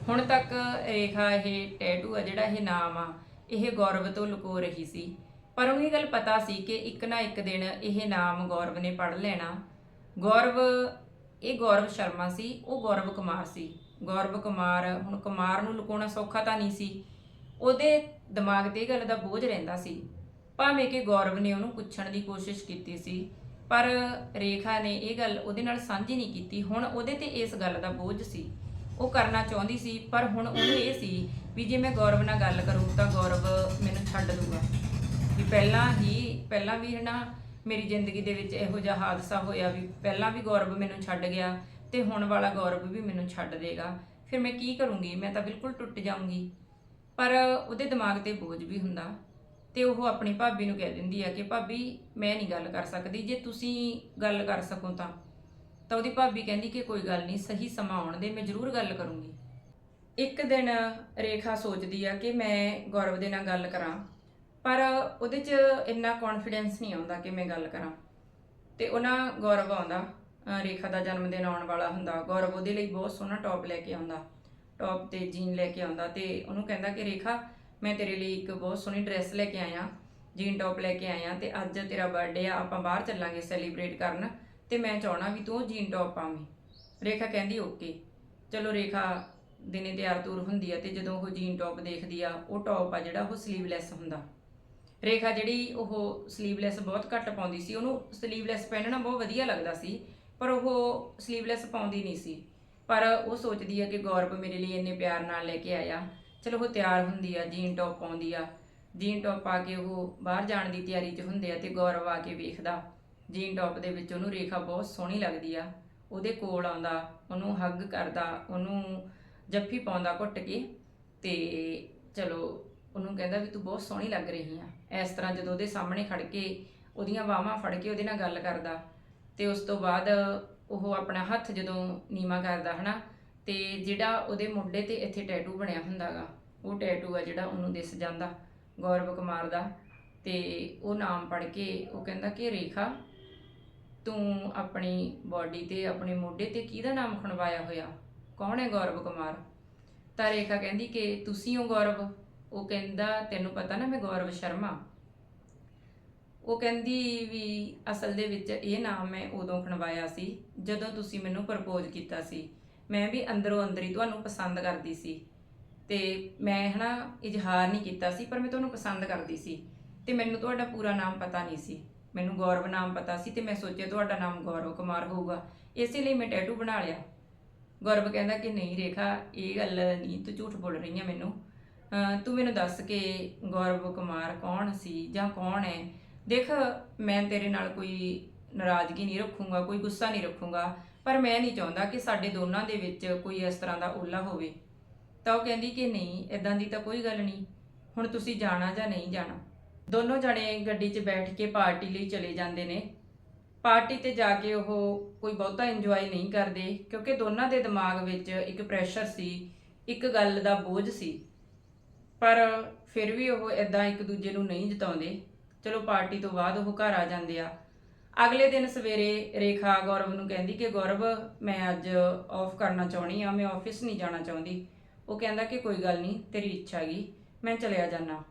ਹੁਣ ਤੱਕ ਰੇਖਾ ਇਹ ਟੈਟੂ ਆ ਜਿਹੜਾ ਇਹ ਨਾਮ ਆ, ਇਹ ਗੌਰਵ ਤੋਂ ਲੁਕੋ ਰਹੀ ਸੀ। ਪਰ ਉਹਨੂੰ ਇਹ ਗੱਲ ਪਤਾ ਸੀ ਕਿ ਇੱਕ ਨਾ ਇੱਕ ਦਿਨ ਇਹ ਨਾਮ ਗੌਰਵ ਨੇ ਪੜ ਲੈਣਾ। ਗੌਰਵ ਇਹ ਗੌਰਵ ਸ਼ਰਮਾ ਸੀ, ਉਹ ਗੌਰਵ ਕੁਮਾਰ ਸੀ। ਗੌਰਵ ਕੁਮਾਰ, ਹੁਣ ਕੁਮਾਰ ਨੂੰ ਲੁਕਾਉਣਾ ਸੌਖਾ ਤਾਂ ਨਹੀਂ ਸੀ। ਉਹਦੇ ਦਿਮਾਗ ਤੇ ਇਹ ਗੱਲ ਦਾ ਬੋਝ ਰਹਿੰਦਾ ਸੀ। ਭਾਵੇਂ ਕਿ ਗੌਰਵ ਨੇ ਉਹਨੂੰ ਪੁੱਛਣ ਦੀ ਕੋਸ਼ਿਸ਼ ਕੀਤੀ ਸੀ, ਪਰ ਰੇਖਾ ਨੇ ਇਹ ਗੱਲ ਉਹਦੇ ਨਾਲ ਸਾਂਝੀ ਨਹੀਂ ਕੀਤੀ। ਹੁਣ ਉਹਦੇ ਤੇ ਇਸ ਗੱਲ ਦਾ ਬੋਝ ਸੀ। ਉਹ ਕਰਨਾ ਚਾਹੁੰਦੀ ਸੀ, ਪਰ ਹੁਣ ਉਹਨੂੰ ਇਹ ਸੀ ਵੀ ਜੇ ਮੈਂ ਗੌਰਵ ਨਾਲ ਗੱਲ ਕਰੂੰ ਤਾਂ ਗੌਰਵ ਮੈਨੂੰ ਛੱਡ ਦੂਗਾ। ਵੀ ਪਹਿਲਾਂ ਹੀ, ਪਹਿਲਾਂ ਵੀ ਹੈ ਨਾ ਮੇਰੀ ਜ਼ਿੰਦਗੀ ਦੇ ਵਿੱਚ ਇਹੋ ਜਿਹਾ ਹਾਦਸਾ ਹੋਇਆ ਵੀ ਪਹਿਲਾਂ ਵੀ ਗੌਰਵ ਮੈਨੂੰ ਛੱਡ ਗਿਆ ਤੇ ਹੁਣ ਵਾਲਾ ਗੌਰਵ ਵੀ ਮੈਨੂੰ ਛੱਡ ਦੇਗਾ। ਫਿਰ ਮੈਂ ਕੀ ਕਰੂੰਗੀ? ਮੈਂ ਤਾਂ ਬਿਲਕੁਲ ਟੁੱਟ ਜਾਊਂਗੀ। ਪਰ ਉਹਦੇ ਦਿਮਾਗ ਤੇ ਬੋਝ ਵੀ ਹੁੰਦਾ ਤੇ ਉਹ ਆਪਣੀ ਭਾਬੀ ਨੂੰ ਕਹਿ ਦਿੰਦੀ ਆ ਕਿ ਭਾਬੀ, ਮੈਂ ਨਹੀਂ ਗੱਲ ਕਰ ਸਕਦੀ। ਜੇ ਤੁਸੀਂ ਗੱਲ ਕਰ ਸਕੋ ਤਾਂ। ਤਾਂ ਉਹਦੀ ਭਾਬੀ ਕਹਿੰਦੀ ਕਿ ਕੋਈ ਗੱਲ ਨਹੀਂ, ਸਹੀ ਸਮਾਂ ਆਉਣ ਦੇ, ਮੈਂ ਜ਼ਰੂਰ ਗੱਲ ਕਰੂੰਗੀ। ਇੱਕ ਦਿਨ ਰੇਖਾ ਸੋਚਦੀ ਆ ਕਿ ਮੈਂ ਗੌਰਵ ਦੇ ਨਾਲ ਗੱਲ ਕਰਾਂ। ਪਰ ਉਹਦੇ 'ਚ ਇੰਨਾ ਕੌਨਫੀਡੈਂਸ ਨਹੀਂ ਆਉਂਦਾ ਕਿ ਮੈਂ ਗੱਲ ਕਰਾਂ। ਤੇ ਉਹਨਾਂ ਗੌਰਵ ਆਉਂਦਾ ਰੇਖਾ ਦਾ ਜਨਮ ਦਿਨ ਆਉਣ ਵਾਲਾ ਹੁੰਦਾ। ਗੌਰਵ ਉਹਦੇ ਲਈ ਬਹੁਤ ਸੋਹਣਾ ਟੌਪ ਲੈ ਕੇ ਆਉਂਦਾ। ਟੌਪ ਤੇ ਜੀਨ ਲੈ ਕੇ ਆਉਂਦਾ ਤੇ ਉਹਨੂੰ ਕਹਿੰਦਾ ਕਿ ਰੇਖਾ, ਮੈਂ ਤੇਰੇ ਲਈ ਇੱਕ ਬਹੁਤ ਸੋਹਣੀ ਡਰੈਸ ਲੈ ਕੇ ਆਇਆ ਜੀਨ ਟੌਪ ਲੈ ਕੇ ਆਇਆ ਤੇ ਅੱਜ ਤੇਰਾ ਬਰਥਡੇ ਆ, ਆਪਾਂ ਬਾਹਰ ਚੱਲਾਂਗੇ ਸੈਲੀਬ੍ਰੇਟ ਕਰਨ ਤੇ ਮੈਂ ਚਾਹਣਾ ਵੀ ਤੂੰ ਜੀਨ ਟੌਪ ਪਾਵੇਂ। ਰੇਖਾ ਕਹਿੰਦੀ, ਓਕੇ। ਚਲੋ ਰੇਖਾ ਦਿਨੇ ਤਿਆਰ ਤੁਰ ਹੁੰਦੀ ਆ ਤੇ ਜਦੋਂ ਉਹ ਜੀਨ ਟੌਪ ਦੇਖਦੀ ਆ, ਉਹ ਟੌਪ ਆ ਜਿਹੜਾ ਉਹ ਸਲੀਵਲੈਸ ਹੁੰਦਾ। ਰੇਖਾ ਜਿਹੜੀ ਉਹ ਸਲੀਵਲੈਸ ਬਹੁਤ ਘੱਟ ਪਾਉਂਦੀ ਸੀ, ਉਹਨੂੰ ਸਲੀਵਲੈਸ ਪਹਿਨਣਾ ਬਹੁਤ ਵਧੀਆ ਲੱਗਦਾ ਸੀ, ਪਰ ਉਹ ਸਲੀਵਲੈਸ ਪਾਉਂਦੀ ਨਹੀਂ ਸੀ। ਪਰ ਉਹ ਸੋਚਦੀ ਹੈ ਕਿ ਗੌਰਵ ਮੇਰੇ ਲਈ ਇੰਨੇ ਪਿਆਰ ਨਾਲ ਲੈ ਕੇ ਆਇਆ। ਚਲੋ ਉਹ ਤਿਆਰ ਹੁੰਦੀ ਆ ਜੀਨ ਟੌਪ ਪਾਉਂਦੀ ਆ। ਜੀਨ ਟੌਪ ਪਾ ਕੇ ਉਹ ਬਾਹਰ ਜਾਣ ਦੀ ਤਿਆਰੀ 'ਚ ਹੁੰਦੇ ਆ ਤੇ ਗੌਰਵ ਆ ਕੇ ਵੇਖਦਾ। ਜੀਨ ਟੌਪ ਦੇ ਵਿੱਚ ਉਹਨੂੰ ਰੇਖਾ ਬਹੁਤ ਸੋਹਣੀ ਲੱਗਦੀ ਆ। ਉਹਦੇ ਕੋਲ ਆਉਂਦਾ, ਉਹਨੂੰ ਹੱਗ ਕਰਦਾ, ਉਹਨੂੰ ਜੱਫੀ ਪਾਉਂਦਾ ਘੁੱਟ ਕੇ ਤੇ ਚਲੋ ਕਹਿੰਦਾ ਵੀ ਤੂੰ ਬਹੁਤ ਸੋਹਣੀ ਲੱਗ ਰਹੀ ਆ। ਇਸ ਤਰ੍ਹਾਂ ਜਦੋਂ ਉਹਦੇ ਸਾਹਮਣੇ ਖੜ ਕੇ ਉਹਦੀਆਂ ਬਾਹਾਂ ਫੜ ਕੇ ਉਹਦੇ ਨਾਲ ਗੱਲ ਕਰਦਾ ਤੇ ਉਸ ਤੋਂ ਬਾਅਦ ਉਹ ਆਪਣਾ ਹੱਥ ਜਦੋਂ ਨੀਵਾ ਕਰਦਾ ਹਨਾ, ਤੇ ਜਿਹੜਾ ਉਹਦੇ ਮੁੰਡੇ ਤੇ ਇੱਥੇ ਟੈਟੂ ਬਣਿਆ ਹੁੰਦਾਗਾ, ਉਹ ਟੈਟੂ ਆ ਜਿਹੜਾ ਉਹਨੂੰ ਦਿਸ ਜਾਂਦਾ, ਗੌਰਵ ਕੁਮਾਰ ਦਾ। ਤੇ ਉਹ ਨਾਮ ਪੜ ਕੇ ਉਹ ਕਹਿੰਦਾ ਕਿ ਰੇਖਾ, ਤੂੰ ਆਪਣੀ ਬਾਡੀ ਤੇ, ਆਪਣੇ ਮੋਢੇ ਤੇ ਕਿਹਦਾ ਨਾਮ ਖਣਵਾਇਆ ਹੋਇਆ? ਕੌਣ ਹੈ ਗੌਰਵ ਕੁਮਾਰ? ਤਾਂ ਰੇਖਾ ਕਹਿੰਦੀ ਕਿ ਤੁਸੀਂ ਹੋ ਗੌਰਵ। ਉਹ ਕਹਿੰਦਾ, ਤੈਨੂੰ ਪਤਾ ਨਾ ਮੈਂ ਗੌਰਵ ਸ਼ਰਮਾ। ਉਹ ਕਹਿੰਦੀ ਵੀ ਅਸਲ ਦੇ ਵਿੱਚ ਇਹ ਨਾਮ ਮੈਂ ਉਦੋਂ ਖਣਵਾਇਆ ਸੀ, ਜਦੋਂ ਤੁਸੀਂ ਮੈਨੂੰ ਪ੍ਰਪੋਜ਼ ਕੀਤਾ ਸੀ। ਮੈਂ ਵੀ ਅੰਦਰੋਂ ਅੰਦਰ ਹੀ ਤੁਹਾਨੂੰ ਪਸੰਦ ਕਰਦੀ ਸੀ ਤੇ ਮੈਂ ਹਨਾ ਇਜ਼ਹਾਰ ਨਹੀਂ ਕੀਤਾ ਸੀ, ਪਰ ਮੈਂ ਤੁਹਾਨੂੰ ਪਸੰਦ ਕਰਦੀ ਸੀ ਤੇ ਮੈਨੂੰ ਤੁਹਾਡਾ ਪੂਰਾ ਨਾਮ ਪਤਾ ਨਹੀਂ ਸੀ। ਮੈਨੂੰ ਗੌਰਵ ਨਾਮ ਪਤਾ ਸੀ ਤੇ ਮੈਂ ਸੋਚਿਆ ਤੁਹਾਡਾ ਨਾਮ ਗੌਰਵ ਕੁਮਾਰ ਹੋਊਗਾ। ਇਸੇ ਲਈ ਮੈਂ ਟੈਟੂ ਬਣਾ ਲਿਆ। ਗੌਰਵ ਕਹਿੰਦਾ ਕਿ, ਨਹੀਂ ਰੇਖਾ, ਇਹ ਗੱਲ ਨਹੀਂ ਤੂੰ ਝੂਠ ਬੋਲ ਰਹੀ ਹੈ ਮੈਨੂੰ। ਤੂੰ ਮੈਨੂੰ ਦੱਸ ਕਿ ਗੌਰਵ ਕੁਮਾਰ ਕੌਣ ਸੀ ਜਾਂ ਕੌਣ ਹੈ? ਦੇਖ, ਮੈਂ ਤੇਰੇ ਨਾਲ ਕੋਈ ਨਾਰਾਜ਼ਗੀ ਨਹੀਂ ਰੱਖੂੰਗਾ, ਕੋਈ ਗੁੱਸਾ ਨਹੀਂ ਰੱਖੂੰਗਾ, ਪਰ ਮੈਂ ਨਹੀਂ ਚਾਹੁੰਦਾ ਕਿ ਸਾਡੇ ਦੋਨਾਂ ਦੇ ਵਿੱਚ ਕੋਈ ਇਸ ਤਰ੍ਹਾਂ ਦਾ ਓਲਾ ਹੋਵੇ। ਤਾਂ ਉਹ ਕਹਿੰਦੀ ਕਿ ਨਹੀਂ ਇਦਾਂ ਦੀ ਤਾਂ ਕੋਈ ਗੱਲ ਨਹੀਂ। ਹੁਣ ਤੁਸੀਂ ਜਾਣਾ ਜਾਂ ਨਹੀਂ ਜਾਣਾ? ਦੋਨੋਂ ਜਣੇ ਗੱਡੀ 'ਚ ਬੈਠ ਕੇ ਪਾਰਟੀ ਲਈ ਚਲੇ ਜਾਂਦੇ ਨੇ। ਪਾਰਟੀ ਤੇ ਜਾ ਕੇ ਉਹ ਕੋਈ ਬਹੁਤਾ ਇੰਜੋਏ ਨਹੀਂ ਕਰਦੇ, ਕਿਉਂਕਿ ਦੋਨਾਂ ਦੇ ਦਿਮਾਗ ਵਿੱਚ ਇੱਕ ਪ੍ਰੈਸ਼ਰ ਸੀ, ਇੱਕ ਗੱਲ ਦਾ ਬੋਝ ਸੀ। ਪਰ ਫਿਰ ਵੀ ਉਹ ਇਦਾਂ ਇੱਕ ਦੂਜੇ ਨੂੰ ਨਹੀਂ ਜਤਾਉਂਦੇ। ਚਲੋ ਪਾਰਟੀ ਤੋਂ ਬਾਅਦ ਉਹ ਘਰ ਆ ਜਾਂਦੇ ਆ। ਅਗਲੇ ਦਿਨ ਸਵੇਰੇ ਰੇਖਾ ਗੌਰਵ ਨੂੰ ਕਹਿੰਦੀ ਕਿ ਗੌਰਵ, ਮੈਂ ਅੱਜ ਆਫ ਕਰਨਾ ਚਾਹਣੀ ਆ, ਮੈਂ ਆਫਿਸ ਨਹੀਂ ਜਾਣਾ ਚਾਹੁੰਦੀ। ਉਹ ਕਹਿੰਦਾ ਕਿ ਕੋਈ ਗੱਲ ਨਹੀਂ, ਤੇਰੀ ਇੱਛਾ ਗਈ ਮੈਂ ਚਲਿਆ ਜਾਣਾ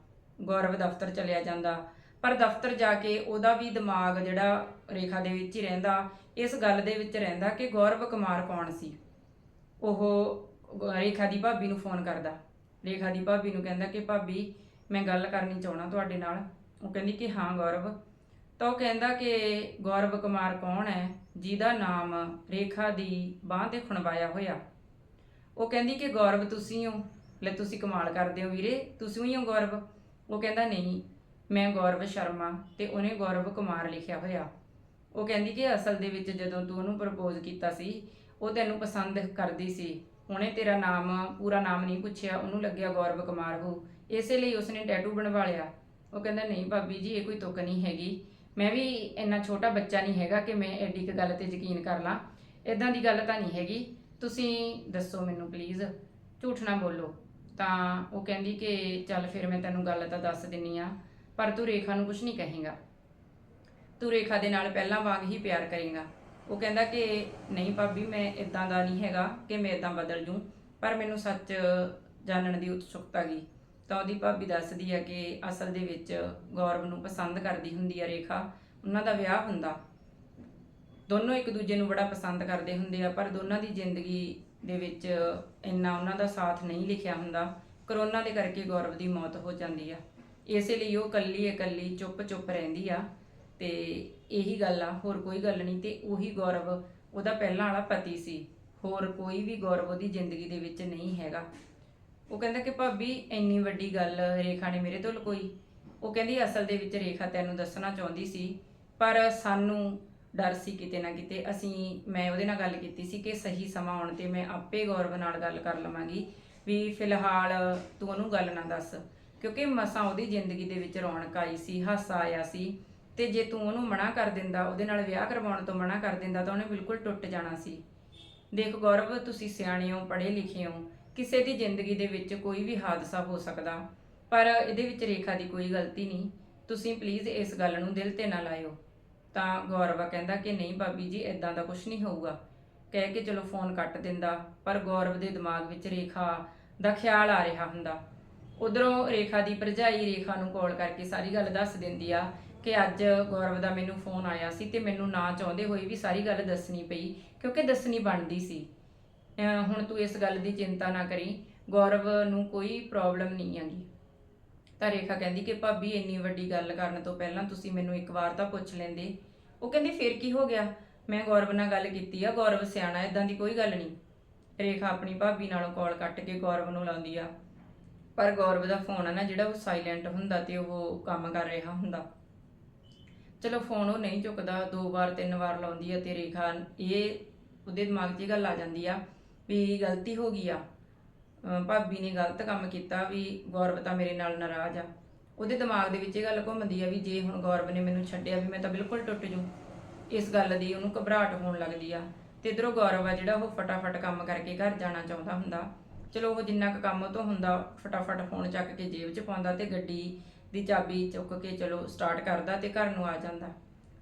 ਗੌਰਵ ਦਫ਼ਤਰ ਚਲਿਆ ਜਾਂਦਾ। ਪਰ ਦਫ਼ਤਰ ਜਾ ਕੇ ਉਹਦਾ ਵੀ ਦਿਮਾਗ ਜਿਹੜਾ ਰੇਖਾ ਦੇ ਵਿੱਚ ਹੀ ਰਹਿੰਦਾ, ਇਸ ਗੱਲ ਦੇ ਵਿੱਚ ਰਹਿੰਦਾ ਕਿ ਗੌਰਵ ਕੁਮਾਰ ਕੌਣ ਸੀ? ਉਹ ਰੇਖਾ ਦੀ ਭਾਬੀ ਨੂੰ ਫੋਨ ਕਰਦਾ। ਰੇਖਾ ਦੀ ਭਾਬੀ ਨੂੰ ਕਹਿੰਦਾ ਕਿ ਭਾਬੀ, ਮੈਂ ਗੱਲ ਕਰਨੀ ਚਾਹਣਾ ਤੁਹਾਡੇ ਨਾਲ। ਉਹ ਕਹਿੰਦੀ ਕਿ ਹਾਂ ਗੌਰਵ। ਤਾਂ ਉਹ ਕਹਿੰਦਾ ਕਿ ਗੌਰਵ ਕੁਮਾਰ ਕੌਣ ਹੈ? ਜਿਹਦਾ ਨਾਮ ਰੇਖਾ ਦੀ ਬਾਹ ਤੇ ਖੁਣਵਾਇਆ ਹੋਇਆ। ਉਹ ਕਹਿੰਦੀ ਕਿ ਗੌਰਵ ਤੁਸੀਂ ਹੋ। ਲੈ ਤੁਸੀਂ ਕਮਾਲ ਕਰਦੇ ਹੋ ਵੀਰੇ। ਤੁਸੀਂ ਹੀ ਹੋ ਗੌਰਵ। ਉਹ ਕਹਿੰਦਾ ਨਹੀਂ, ਮੈਂ ਗੌਰਵ ਸ਼ਰਮਾ ਤੇ ਉਹਨੇ ਗੌਰਵ ਕੁਮਾਰ ਲਿਖਿਆ ਹੋਇਆ। ਉਹ ਕਹਿੰਦੀ ਕਿ ਅਸਲ ਦੇ ਵਿੱਚ ਜਦੋਂ ਤੂੰ ਉਹਨੂੰ ਪ੍ਰਪੋਜ਼ ਕੀਤਾ ਸੀ, ਉਹ ਤੈਨੂੰ ਪਸੰਦ ਕਰਦੀ ਸੀ। ਉਹਨੇ ਤੇਰਾ ਨਾਮ, ਪੂਰਾ ਨਾਮ ਨਹੀਂ ਪੁੱਛਿਆ, ਉਹਨੂੰ ਲੱਗਿਆ ਗੌਰਵ ਕੁਮਾਰ ਹੋ। ਇਸੇ ਲਈ ਉਸਨੇ ਟੈਟੂ ਬਣਵਾ ਲਿਆ। ਉਹ ਕਹਿੰਦਾ, ਨਹੀਂ ਭਾਬੀ ਜੀ, ਇਹ ਕੋਈ ਤੁਕ ਨਹੀਂ ਹੈਗੀ। ਮੈਂ ਵੀ ਇੰਨਾ ਛੋਟਾ ਬੱਚਾ ਨਹੀਂ ਹੈਗਾ ਕਿ ਮੈਂ ਐਡੀ ਕੁ ਗੱਲ ਤੇ ਯਕੀਨ ਕਰ ਲਾਂ। ਇਦਾਂ ਦੀ ਗੱਲ ਤਾਂ ਨਹੀਂ ਹੈਗੀ। ਤੁਸੀਂ ਦੱਸੋ ਮੈਨੂੰ ਪਲੀਜ਼ ਝੂਠ ਨਾ ਬੋਲੋ। ਤਾਂ ਉਹ ਕਹਿੰਦੀ ਕਿ ਚੱਲ ਫਿਰ ਮੈਂ ਤੈਨੂੰ ਗੱਲ ਤਾਂ ਦੱਸ ਦਿੰਨੀ ਆ, ਪਰ ਤੂੰ ਰੇਖਾ ਨੂੰ ਕੁਝ ਨਹੀਂ ਕਹੇਗਾ। ਤੂੰ ਰੇਖਾ ਦੇ ਨਾਲ ਪਹਿਲਾਂ ਵਾਂਗ ਹੀ ਪਿਆਰ ਕਰੇਗਾ। ਉਹ ਕਹਿੰਦਾ ਕਿ ਨਹੀਂ ਭਾਬੀ, ਮੈਂ ਇਦਾਂ ਦਾ ਨਹੀਂ ਹੈਗਾ ਕਿ ਮੈਂ ਇਦਾਂ ਬਦਲ ਜੂੰ, ਪਰ ਮੈਨੂੰ ਸੱਚ ਜਾਣਨ ਦੀ ਉਤਸੁਕਤਾ ਗਈ। ਤਾਂ ਉਹਦੀ ਭਾਬੀ ਦੱਸਦੀ ਹੈ ਕਿ ਅਸਲ ਦੇ ਵਿੱਚ ਗੌਰਵ ਨੂੰ ਪਸੰਦ ਕਰਦੀ ਹੁੰਦੀ ਹੈ ਰੇਖਾ, ਉਹਨਾਂ ਦਾ ਵਿਆਹ ਹੁੰਦਾ। ਦੋਨੋਂ ਇੱਕ ਦੂਜੇ ਨੂੰ ਬੜਾ ਪਸੰਦ ਕਰਦੇ ਹੁੰਦੇ ਆ, ਪਰ ਦੋਨਾਂ ਦੀ ਜ਼ਿੰਦਗੀ ਦੇ ਵਿੱਚ ਇੰਨਾ ਉਹਨਾਂ ਦਾ ਸਾਥ ਨਹੀਂ ਲਿਖਿਆ ਹੁੰਦਾ, ਕਰੋਨਾ ਦੇ ਕਰਕੇ ਗੌਰਵ ਦੀ ਮੌਤ ਹੋ ਜਾਂਦੀ ਆ। ਇਸੇ ਲਈ ਉਹ ਕੱਲੀ ਇਕੱਲੀ ਚੁੱਪ-ਚੁੱਪ ਰਹਿੰਦੀ ਆ ਤੇ ਇਹੀ ਗੱਲ ਆ, ਹੋਰ ਕੋਈ ਗੱਲ ਨਹੀਂ ਤੇ ਉਹੀ ਗੌਰਵ, ਉਹਦਾ ਪਹਿਲਾਂ ਵਾਲਾ ਪਤੀ ਸੀ। ਹੋਰ ਕੋਈ ਵੀ ਗੌਰਵ ਉਹਦੀ ਜ਼ਿੰਦਗੀ ਦੇ ਵਿੱਚ ਨਹੀਂ ਹੈਗਾ। ਉਹ ਕਹਿੰਦਾ ਕਿ ਭਾਬੀ, ਇੰਨੀ ਵੱਡੀ ਗੱਲ ਰੇਖਾ ਨੇ ਮੇਰੇ ਤੋਂ ਲੁਕੋਈ। ਉਹ ਕਹਿੰਦੀ, ਅਸਲ ਦੇ ਵਿੱਚ ਰੇਖਾ ਤੈਨੂੰ ਦੱਸਣਾ ਚਾਹੁੰਦੀ ਸੀ, ਪਰ ਸਾਨੂੰ ਡਰ ਸੀ ਕਿਤੇ ਨਾ ਕਿਤੇ। ਅਸੀਂ, ਮੈਂ ਉਹਦੇ ਨਾਲ ਗੱਲ ਕੀਤੀ ਸੀ ਕਿ ਸਹੀ ਸਮਾਂ ਆਉਣ ਤੇ ਮੈਂ ਆਪੇ ਗੌਰਵ ਨਾਲ ਗੱਲ ਕਰ ਲਵਾਂਗੀ। ਵੀ ਫਿਲਹਾਲ ਤੂੰ ਉਹਨੂੰ ਗੱਲ ਨਾ ਦੱਸ, ਕਿਉਂਕਿ ਮਸਾਂ ਉਹਦੀ ਜ਼ਿੰਦਗੀ ਦੇ ਵਿੱਚ ਰੌਣਕ ਆਈ ਸੀ, ਹਾਸਾ ਆਇਆ ਸੀ। ਤੇ ਜੇ ਤੂੰ ਉਹਨੂੰ ਮਨਾ ਕਰ ਦਿੰਦਾ, ਉਹਦੇ ਨਾਲ ਵਿਆਹ ਕਰਵਾਉਣ ਤੋਂ ਮਨਾ ਕਰ ਦਿੰਦਾ, ਤਾਂ ਉਹਨੇ ਬਿਲਕੁਲ ਟੁੱਟ ਜਾਣਾ ਸੀ। ਦੇਖ ਗੌਰਵ, ਤੁਸੀਂ ਸਿਆਣੇ ਹੋ, ਪੜ੍ਹੇ ਲਿਖੇ ਹੋ। ਕਿਸੇ ਦੀ ਜ਼ਿੰਦਗੀ ਦੇ ਵਿੱਚ ਕੋਈ ਵੀ ਹਾਦਸਾ ਹੋ ਸਕਦਾ, ਪਰ ਇਹਦੇ ਵਿੱਚ ਰੇਖਾ ਦੀ ਕੋਈ ਗਲਤੀ ਨਹੀਂ। ਤੁਸੀਂ ਪਲੀਜ਼ ਇਸ ਗੱਲ ਨੂੰ ਦਿਲ ਤੇ ਨਾ ਲਾਇਓ। ਤਾਂ ਗੌਰਵ ਕਹਿੰਦਾ ਕਿ ਨਹੀਂ ਭਾਬੀ ਜੀ ਇਦਾਂ ਦਾ ਕੁਝ ਨਹੀਂ ਹੋਊਗਾ। ਕਹਿ ਕੇ ਚਲੋ ਫੋਨ ਕੱਟ ਦਿੰਦਾ, ਪਰ ਗੌਰਵ ਦੇ ਦਿਮਾਗ ਵਿੱਚ ਰੇਖਾ ਦਾ ਖਿਆਲ ਆ ਰਿਹਾ ਹੁੰਦਾ। ਉਧਰੋਂ ਰੇਖਾ ਦੀ ਭਰਜਾਈ ਰੇਖਾ ਨੂੰ ਕਾਲ ਕਰਕੇ ਸਾਰੀ ਗੱਲ ਦੱਸ ਦਿੰਦੀ ਆ ਕਿ ਅੱਜ ਗੌਰਵ ਦਾ ਮੈਨੂੰ ਫੋਨ ਆਇਆ ਸੀ ਤੇ ਮੈਨੂੰ ਨਾ ਚਾਹੁੰਦੇ ਹੋਏ ਵੀ ਸਾਰੀ ਗੱਲ ਦੱਸਣੀ ਪਈ, ਕਿਉਂਕਿ ਦੱਸਣੀ ਬਣਦੀ ਸੀ। ਹੁਣ ਤੂੰ ਇਸ ਗੱਲ ਦੀ ਚਿੰਤਾ ਨਾ ਕਰੀ, ਗੌਰਵ ਨੂੰ ਕੋਈ ਪ੍ਰੋਬਲਮ ਨਹੀਂ ਹੈਗੀ। ਤਾਂ ਰੇਖਾ ਕਹਿੰਦੀ ਕਿ ਭਾਬੀ, ਇੰਨੀ ਵੱਡੀ ਗੱਲ ਕਰਨ ਤੋਂ ਪਹਿਲਾਂ ਤੁਸੀਂ ਮੈਨੂੰ ਇੱਕ ਵਾਰ ਤਾਂ ਪੁੱਛ ਲੈਂਦੇ। ਉਹ ਕਹਿੰਦੀ, ਫਿਰ ਕੀ ਹੋ ਗਿਆ? ਮੈਂ ਗੌਰਵ ਨਾਲ ਗੱਲ ਕੀਤੀ ਆ, ਗੌਰਵ ਸਿਆਣਾ ਇਦਾਂ ਦੀ ਕੋਈ ਗੱਲ ਨਹੀਂ। ਰੇਖਾ ਆਪਣੀ ਭਾਬੀ ਨਾਲੋਂ ਕਾਲ ਕੱਟ ਕੇ ਗੌਰਵ ਨੂੰ ਲਾਉਂਦੀ ਆ। ਪਰ ਗੌਰਵ ਦਾ ਫੋਨ ਆ ਨਾ, ਜਿਹੜਾ ਉਹ ਸਾਇਲੈਂਟ ਹੁੰਦਾ ਤੇ ਉਹ ਕੰਮ ਕਰ ਰਿਹਾ ਹੁੰਦਾ। ਚਲੋ ਫੋਨ ਉਹ ਨਹੀਂ ਚੁੱਕਦਾ, ਦੋ ਵਾਰ, ਤਿੰਨ ਵਾਰ ਲਾਉਂਦੀ ਆ ਤੇ ਰੇਖਾ ਇਹ ਉਹਦੇ ਦਿਮਾਗ 'ਚ ਇਹ ਗੱਲ ਆ ਜਾਂਦੀ ਆ ਵੀ ਗਲਤੀ ਹੋ ਗਈ ਆ। ਭਾਬੀ ਨੇ ਗਲਤ ਕੰਮ ਕੀਤਾ ਵੀ ਗੌਰਵ ਤਾਂ ਮੇਰੇ ਨਾਲ ਨਾਰਾਜ਼ ਆ। ਉਹਦੇ ਦਿਮਾਗ ਦੇ ਵਿੱਚ ਇਹ ਗੱਲ ਘੁੰਮਦੀ ਆ ਵੀ ਜੇ ਹੁਣ ਗੌਰਵ ਨੇ ਮੈਨੂੰ ਛੱਡਿਆ ਵੀ ਮੈਂ ਤਾਂ ਬਿਲਕੁਲ ਟੁੱਟ ਜੂ। ਇਸ ਗੱਲ ਦੀ ਉਹਨੂੰ ਘਬਰਾਹਟ ਹੋਣ ਲੱਗਦੀ ਆ। ਤੇ ਇਧਰੋਂ ਗੌਰਵ ਆ ਜਿਹੜਾ ਉਹ ਫਟਾਫਟ ਕੰਮ ਕਰਕੇ ਘਰ ਜਾਣਾ ਚਾਹੁੰਦਾ ਹੁੰਦਾ। ਚਲੋ ਉਹ ਜਿੰਨਾ ਕੁ ਕੰਮ ਤੋਂ ਹੁੰਦਾ, ਫਟਾਫਟ ਫੋਨ ਚੱਕ ਕੇ ਜੇਬ 'ਚ ਪਾਉਂਦਾ ਤੇ ਗੱਡੀ ਦੀ ਚਾਬੀ ਚੁੱਕ ਕੇ ਚਲੋ ਸਟਾਰਟ ਕਰਦਾ ਤੇ ਘਰ ਨੂੰ ਆ ਜਾਂਦਾ।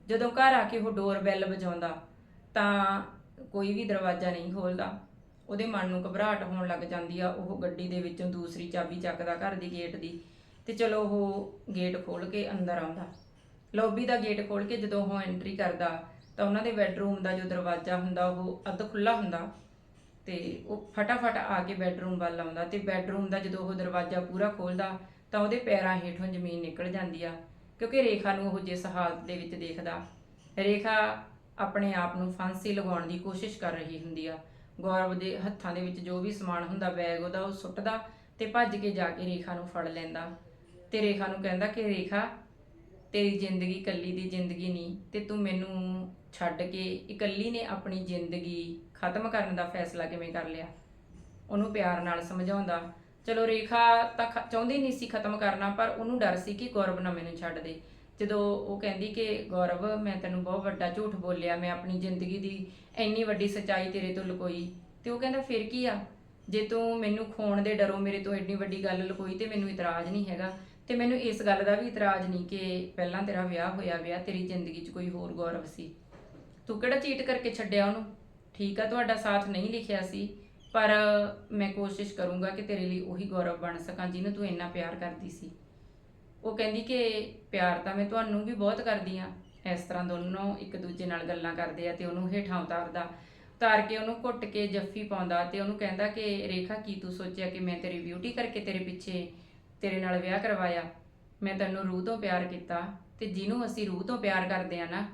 ਜਦੋਂ ਘਰ ਆ ਕੇ ਉਹ ਡੋਰ ਬੈਲ ਵਜਾਉਂਦਾ, ਤਾਂ ਕੋਈ ਵੀ ਦਰਵਾਜ਼ਾ ਨਹੀਂ ਖੋਲਦਾ। ਉਹਦੇ ਮਨ ਨੂੰ ਘਬਰਾਹਟ ਹੋਣ ਲੱਗ ਜਾਂਦੀ ਆ, ਉਹ ਗੱਡੀ ਦੇ ਵਿੱਚੋਂ ਦੂਸਰੀ ਚਾਬੀ ਚੱਕਦਾ ਘਰ ਦੀ ਗੇਟ ਦੀ ਤੇ ਚਲੋ ਉਹ ਗੇਟ ਖੋਲ ਕੇ ਅੰਦਰ ਆਉਂਦਾ। ਲੌਬੀ ਦਾ ਗੇਟ ਖੋਲ ਕੇ ਜਦੋਂ ਉਹ ਐਂਟਰੀ ਕਰਦਾ, ਤਾਂ ਉਹਨਾਂ ਦੇ ਬੈੱਡਰੂਮ ਦਾ ਜੋ ਦਰਵਾਜ਼ਾ ਹੁੰਦਾ, ਉਹ ਅੱਧ ਖੁੱਲਾ ਹੁੰਦਾ ਤੇ ਉਹ ਫਟਾਫਟ ਆ ਕੇ ਬੈੱਡਰੂਮ ਵੱਲ ਆਉਂਦਾ ਤੇ ਬੈੱਡਰੂਮ ਦਾ ਜਦੋਂ ਉਹ ਦਰਵਾਜ਼ਾ ਪੂਰਾ ਖੋਲਦਾ ਤਾਂ ਉਹਦੇ ਪੈਰਾਂ ਹੇਠੋਂ ਜ਼ਮੀਨ ਨਿਕਲ ਜਾਂਦੀ ਆ, ਕਿਉਂਕਿ ਰੇਖਾ ਨੂੰ ਉਹ ਜਿਸ ਹਾਲਤ ਦੇ ਵਿੱਚ ਦੇਖਦਾ। ਰੇਖਾ ਆਪਣੇ ਆਪ ਨੂੰ ਫਾਂਸੀ ਲਗਾਉਣ ਦੀ ਕੋਸ਼ਿਸ਼ ਕਰ ਰਹੀ ਹੁੰਦੀ ਆ। ਗੌਰਵ ਦੇ ਹੱਥਾਂ ਦੇ ਵਿੱਚ ਜੋ ਵੀ ਸਮਾਨ ਹੁੰਦਾ, ਬੈਗ ਉਹਦਾ ਉਹ ਸੁੱਟਦਾ ਤੇ ਭੱਜ ਕੇ ਜਾ ਕੇ ਰੇਖਾ ਨੂੰ ਫੜ ਲੈਂਦਾ। ਤੇ ਰੇਖਾ ਨੂੰ ਕਹਿੰਦਾ ਕਿ, ਰੇਖਾ, ਤੇਰੀ ਜ਼ਿੰਦਗੀ ਇਕੱਲੀ ਦੀ ਜ਼ਿੰਦਗੀ ਨਹੀਂ, ਤੇ ਤੂੰ ਮੈਨੂੰ ਛੱਡ ਕੇ ਇਕੱਲੀ ਨੇ ਆਪਣੀ ਜ਼ਿੰਦਗੀ ਖਤਮ ਕਰਨ ਦਾ ਫੈਸਲਾ ਕਿਵੇਂ ਕਰ ਲਿਆ? ਉਹਨੂੰ ਪਿਆਰ ਨਾਲ ਸਮਝਾਉਂਦਾ। ਚਲੋ ਰੇਖਾ ਤਾਂ ਖ- ਚਾਹੁੰਦੀ ਨਹੀਂ ਸੀ ਖਤਮ ਕਰਨਾ, ਪਰ ਉਹਨੂੰ ਡਰ ਸੀ ਕਿ ਗੌਰਵ ਨਾ ਮੈਨੂੰ ਛੱਡ ਦੇ। ਜਦੋਂ ਉਹ ਕਹਿੰਦੀ ਕਿ, ਗੌਰਵ, ਮੈਂ ਤੈਨੂੰ ਬਹੁਤ ਵੱਡਾ ਝੂਠ ਬੋਲਿਆ, ਮੈਂ ਆਪਣੀ ਜ਼ਿੰਦਗੀ ਦੀ ਇੰਨੀ ਵੱਡੀ ਸੱਚਾਈ ਤੇਰੇ ਤੋਂ ਲੁਕੋਈ। ਤੇ ਉਹ ਕਹਿੰਦਾ, ਫਿਰ ਕੀ ਆ? ਜੇ ਤੂੰ ਮੈਨੂੰ ਖੋਣ ਦੇ ਡਰੋਂ ਮੇਰੇ ਤੋਂ ਇੰਨੀ ਵੱਡੀ ਗੱਲ ਲੁਕੋਈ ਤੇ ਮੈਨੂੰ ਇਤਰਾਜ਼ ਨਹੀਂ ਹੈਗਾ। ਤੇ ਮੈਨੂੰ ਇਸ ਗੱਲ ਦਾ ਵੀ ਇਤਰਾਜ਼ ਨਹੀਂ ਕਿ ਪਹਿਲਾਂ ਤੇਰਾ ਵਿਆਹ ਹੋਇਆ ਵਿਆਹ, ਤੇਰੀ ਜ਼ਿੰਦਗੀ 'ਚ ਕੋਈ ਹੋਰ ਗੌਰਵ ਸੀ। ਤੂੰ ਕਿਹੜਾ ਚੀਟ ਕਰਕੇ ਛੱਡਿਆ ਉਹਨੂੰ? ਠੀਕ ਆ, ਤੁਹਾਡਾ ਸਾਥ ਨਹੀਂ ਲਿਖਿਆ ਸੀ। ਪਰ ਮੈਂ ਕੋਸ਼ਿਸ਼ ਕਰੂੰਗਾ ਕਿ ਤੇਰੇ ਲਈ ਉਹੀ ਗੌਰਵ ਬਣ ਸਕਾਂ ਜਿਹਨੂੰ ਤੂੰ ਇੰਨਾ ਪਿਆਰ ਕਰਦੀ ਸੀ। ਉਹ ਕਹਿੰਦੀ ਕਿ ਪਿਆਰ ਤਾਂ ਮੈਂ ਤੁਹਾਨੂੰ ਵੀ ਬਹੁਤ ਕਰਦੀ ਆ ਇਸ ਤਰ੍ਹਾਂ ਦੋਨੋਂ ਇੱਕ ਦੂਜੇ ਨਾਲ ਗੱਲਾਂ ਕਰਦੇ ਆ ਤੇ ਉਹਨੂੰ ਹੇਠਾਂ ਉਤਾਰਦਾ। ਉਤਾਰ ਕੇ ਉਹਨੂੰ ਘੁੱਟ ਕੇ ਜੱਫੀ ਪਾਉਂਦਾ ਤੇ ਉਹਨੂੰ ਕਹਿੰਦਾ ਕਿ, ਰੇਖਾ, ਕੀ ਤੂੰ ਸੋਚਿਆ ਕਿ ਮੈਂ ਤੇਰੀ ਬਿਊਟੀ ਕਰਕੇ ਤੇਰੇ ਪਿੱਛੇ ਤੇਰੇ ਨਾਲ ਵਿਆਹ ਕਰਵਾਇਆ? ਮੈਂ ਤੈਨੂੰ ਰੂਹ ਤੋਂ ਪਿਆਰ ਕੀਤਾ ਤੇ ਜਿਹਨੂੰ ਅਸੀਂ ਰੂਹ ਤੋਂ ਪਿਆਰ ਕਰਦੇ ਆ ਨਾ,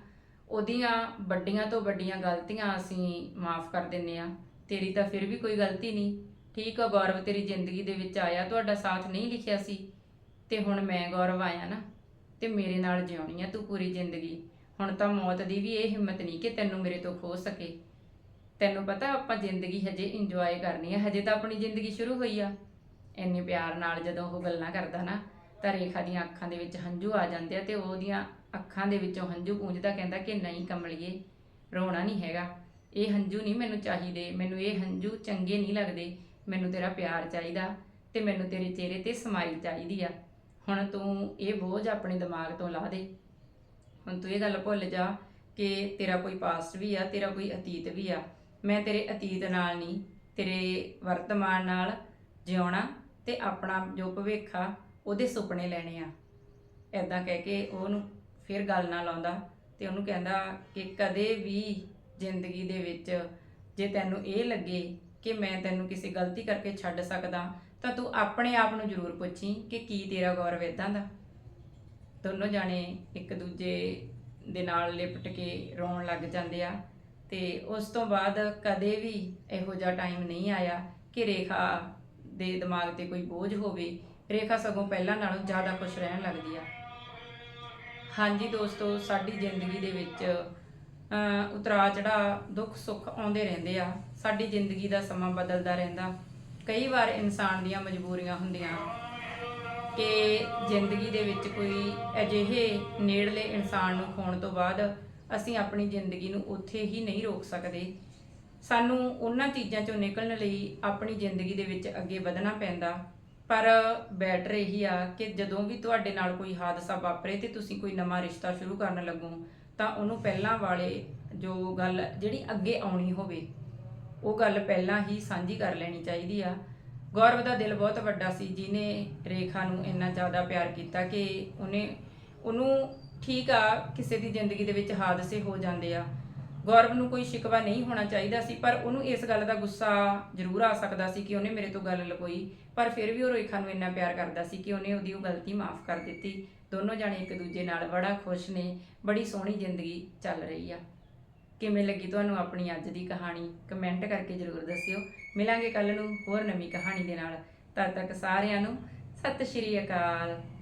ਉਹਦੀਆਂ ਵੱਡੀਆਂ ਤੋਂ ਵੱਡੀਆਂ ਗਲਤੀਆਂ ਅਸੀਂ ਮਾਫ ਕਰ ਦਿੰਨੇ ਆ। ਤੇਰੀ ਤਾਂ ਫਿਰ ਵੀ ਕੋਈ ਗਲਤੀ ਨਹੀਂ। ਠੀਕ ਆ, ਗੌਰਵ, ਤੇਰੀ ਜ਼ਿੰਦਗੀ ਦੇ ਵਿੱਚ ਆਇਆ, ਤੁਹਾਡਾ ਸਾਥ ਨਹੀਂ ਲਿਖਿਆ ਸੀ। ਤੇ ਹੁਣ ਮੈਂ ਗੌਰਵ ਆਇਆ ਨਾ, ਤੇ ਮੇਰੇ ਨਾਲ ਜਿਉਣੀ ਆ ਤੂੰ ਪੂਰੀ ਜ਼ਿੰਦਗੀ। ਹੁਣ ਤਾਂ ਮੌਤ ਦੀ ਵੀ ਇਹ ਹਿੰਮਤ ਨਹੀਂ ਕਿ ਤੈਨੂੰ ਮੇਰੇ ਤੋਂ ਖੋ ਸਕੇ। ਤੈਨੂੰ ਪਤਾ ਆਪਾਂ ਜ਼ਿੰਦਗੀ ਹਜੇ ਇੰਜੋਏ ਕਰਨੀ ਹੈ ਹਜੇ ਤਾਂ ਆਪਣੀ ਜ਼ਿੰਦਗੀ ਸ਼ੁਰੂ ਹੋਈ ਆ। ਇੰਨੇ ਪਿਆਰ ਨਾਲ ਜਦੋਂ ਉਹ ਗੱਲਾਂ ਕਰਦਾ ਨਾ, ਤਾਂ ਰੇਖਾ ਦੀਆਂ ਅੱਖਾਂ ਦੇ ਵਿੱਚ ਹੰਝੂ ਆ ਜਾਂਦੇ ਆ ਤੇ ਉਹਦੀਆਂ ਅੱਖਾਂ ਦੇ ਵਿੱਚੋਂ ਹੰਝੂ ਪੂੰਝਦਾ ਕਹਿੰਦਾ ਕਿ ਨਹੀਂ ਕਮਲੀਏ, ਰੋਣਾ ਨਹੀਂ ਹੈਗਾ। ਇਹ ਹੰਝੂ ਨਹੀਂ ਮੈਨੂੰ ਚਾਹੀਦੇ, ਮੈਨੂੰ ਇਹ ਹੰਝੂ ਚੰਗੇ ਨਹੀਂ ਲੱਗਦੇ, ਮੈਨੂੰ ਤੇਰਾ ਪਿਆਰ ਚਾਹੀਦਾ ਤੇ ਮੈਨੂੰ ਤੇਰੇ ਚਿਹਰੇ ਤੇ ਸਮਾਈਲ ਚਾਹੀਦੀ ਆ। ਹੁਣ ਤੂੰ ਇਹ ਬੋਝ ਆਪਣੇ ਦਿਮਾਗ ਤੋਂ ਲਾ ਦੇ। ਹੁਣ ਤੂੰ ਇਹ ਗੱਲ ਭੁੱਲ ਜਾ ਕਿ ਤੇਰਾ ਕੋਈ ਪਾਸਟ ਵੀ ਆ, ਤੇਰਾ ਕੋਈ ਅਤੀਤ ਵੀ ਆ। ਮੈਂ ਤੇਰੇ ਅਤੀਤ ਨਾਲ ਨਹੀਂ, ਤੇਰੇ ਵਰਤਮਾਨ ਨਾਲ ਜਿਉਣਾ ਤੇ ਆਪਣਾ ਜੋ ਭਵਿੱਖ ਆ, ਉਹਦੇ ਸੁਪਨੇ ਲੈਣੇ ਆ। ਐਦਾਂ ਕਹਿ ਕੇ ਉਹਨੂੰ ਫਿਰ ਗੱਲ ਨਾਲ ਲਾਉਂਦਾ ਤੇ ਉਹਨੂੰ ਕਹਿੰਦਾ ਕਿ ਕਦੇ ਵੀ ਜ਼ਿੰਦਗੀ ਦੇ ਵਿੱਚ ਜੇ ਤੈਨੂੰ ਇਹ ਲੱਗੇ ਕਿ ਮੈਂ ਤੈਨੂੰ ਕਿਸੇ ਗਲਤੀ ਕਰਕੇ ਛੱਡ ਸਕਦਾ, ਤਾਂ ਤੂੰ ਆਪਣੇ ਆਪ ਨੂੰ ਜ਼ਰੂਰ ਪੁੱਛੀ ਕਿ ਕੀ ਤੇਰਾ ਗੌਰਵ ਇਦਾਂ ਦਾ। ਦੋਨੋਂ ਜਾਣੇ ਇੱਕ ਦੂਜੇ ਦੇ ਨਾਲ ਲਿਪਟ ਕੇ ਰੋਣ ਲੱਗ ਜਾਂਦੇ ਆ ਤੇ ਉਸ ਤੋਂ ਬਾਅਦ ਕਦੇ ਵੀ ਇਹੋ ਜਿਹਾ ਟਾਈਮ ਨਹੀਂ ਆਇਆ ਕਿ ਰੇਖਾ ਦੇ ਦਿਮਾਗ ਤੇ ਕੋਈ ਬੋਝ ਹੋਵੇ। ਰੇਖਾ ਸਗੋਂ ਪਹਿਲਾਂ ਨਾਲੋਂ ਜ਼ਿਆਦਾ ਖੁਸ਼ ਰਹਿਣ ਲੱਗਦੀ ਆ। ਹਾਂਜੀ ਦੋਸਤੋ, ਸਾਡੀ ਜ਼ਿੰਦਗੀ ਦੇ ਵਿੱਚ ਉਤਰਾ ਚੜਾ ਦੁੱਖ, ਸੁੱਖ ਆਉਂਦੇ ਰਹਿੰਦੇ ਆ। ਸਾਡੀ ਜ਼ਿੰਦਗੀ ਦਾ ਸਮਾਂ ਬਦਲਦਾ ਰਹਿੰਦਾ। ਕਈ ਵਾਰ ਇਨਸਾਨ ਦੀਆਂ ਮਜਬੂਰੀਆਂ ਹੁੰਦੀਆਂ। ਕਿ ਜ਼ਿੰਦਗੀ ਦੇ ਵਿੱਚ ਕੋਈ ਅਜਿਹੇ ਨੇੜਲੇ ਇਨਸਾਨ ਨੂੰ ਖੋਣ ਤੋਂ ਬਾਅਦ ਅਸੀਂ ਆਪਣੀ ਜ਼ਿੰਦਗੀ ਨੂੰ ਉੱਥੇ ਹੀ ਨਹੀਂ ਰੋਕ ਸਕਦੇ। ਸਾਨੂੰ ਉਹਨਾਂ ਚੀਜ਼ਾਂ ਚੋਂ ਨਿਕਲਣ ਲਈ ਆਪਣੀ ਜ਼ਿੰਦਗੀ ਦੇ ਵਿੱਚ ਅੱਗੇ ਵਧਣਾ ਪੈਂਦਾ। ਪਰ ਬੈਟਰ ਇਹੀ ਆ ਕਿ ਜਦੋਂ ਵੀ ਤੁਹਾਡੇ ਨਾਲ ਕੋਈ ਹਾਦਸਾ ਵਾਪਰੇ ਤੇ ਤੁਸੀਂ ਕੋਈ ਨਵਾਂ ਰਿਸ਼ਤਾ ਸ਼ੁਰੂ ਕਰਨ ਲੱਗੋ ਤਾਂ ਉਹਨੂੰ ਪਹਿਲਾਂ ਵਾਲੇ ਜੋ ਗੱਲ ਜਿਹੜੀ ਅੱਗੇ ਆਉਣੀ ਹੋਵੇ, ਉਹ ਗੱਲ ਪਹਿਲਾਂ ਹੀ ਸਾਂਝੀ ਕਰ ਲੈਣੀ ਚਾਹੀਦੀ ਆ। ਗੌਰਵ ਦਾ ਦਿਲ ਬਹੁਤ ਵੱਡਾ ਸੀ ਜਿਨੇ ਰੇਖਾ ਨੂੰ ਇੰਨਾ ਜ਼ਿਆਦਾ ਪਿਆਰ ਕੀਤਾ ਕਿ ਉਹਨੇ ਉਹਨੂੰ ਠੀਕ ਆ, ਕਿਸੇ ਦੀ ਜ਼ਿੰਦਗੀ ਦੇ ਵਿੱਚ ਹਾਦਸੇ ਹੋ ਜਾਂਦੇ ਆ। ਗੌਰਵ ਨੂੰ ਕੋਈ ਸ਼ਿਕਵਾ ਨਹੀਂ ਹੋਣਾ ਚਾਹੀਦਾ ਸੀ, ਪਰ ਉਹਨੂੰ ਇਸ ਗੱਲ ਦਾ ਗੁੱਸਾ ਜ਼ਰੂਰ ਆ ਸਕਦਾ ਸੀ ਕਿ ਉਹਨੇ ਮੇਰੇ ਤੋਂ ਗੱਲ ਲਕੋਈ, ਪਰ ਫਿਰ ਵੀ ਉਹ ਰੇਖਾ ਨੂੰ ਇੰਨਾ ਪਿਆਰ ਕਰਦਾ ਸੀ ਕਿ ਉਹਨੇ ਉਹਦੀ ਉਹ ਗਲਤੀ ਮਾਫ ਕਰ ਦਿੱਤੀ। ਦੋਨੋਂ ਜਾਣੇ ਇੱਕ ਦੂਜੇ ਨਾਲ ਬੜਾ ਖੁਸ਼ ਨੇ, ਬੜੀ ਸੋਹਣੀ ਜ਼ਿੰਦਗੀ ਚੱਲ ਰਹੀ ਆ। ਕਿਵੇਂ ਲੱਗੀ ਤੁਹਾਨੂੰ ਆਪਣੀ ਅੱਜ ਦੀ ਕਹਾਣੀ? ਕਮੈਂਟ ਕਰਕੇ ਜਰੂਰ ਦੱਸਿਓ। ਮਿਲਾਂਗੇ ਕੱਲ ਨੂੰ ਹੋਰ ਨਵੀਂ ਕਹਾਣੀ ਦੇ ਨਾਲ। ਤਦ ਤੱਕ ਸਾਰਿਆਂ ਨੂੰ ਸਤਿ ਸ਼੍ਰੀ ਅਕਾਲ।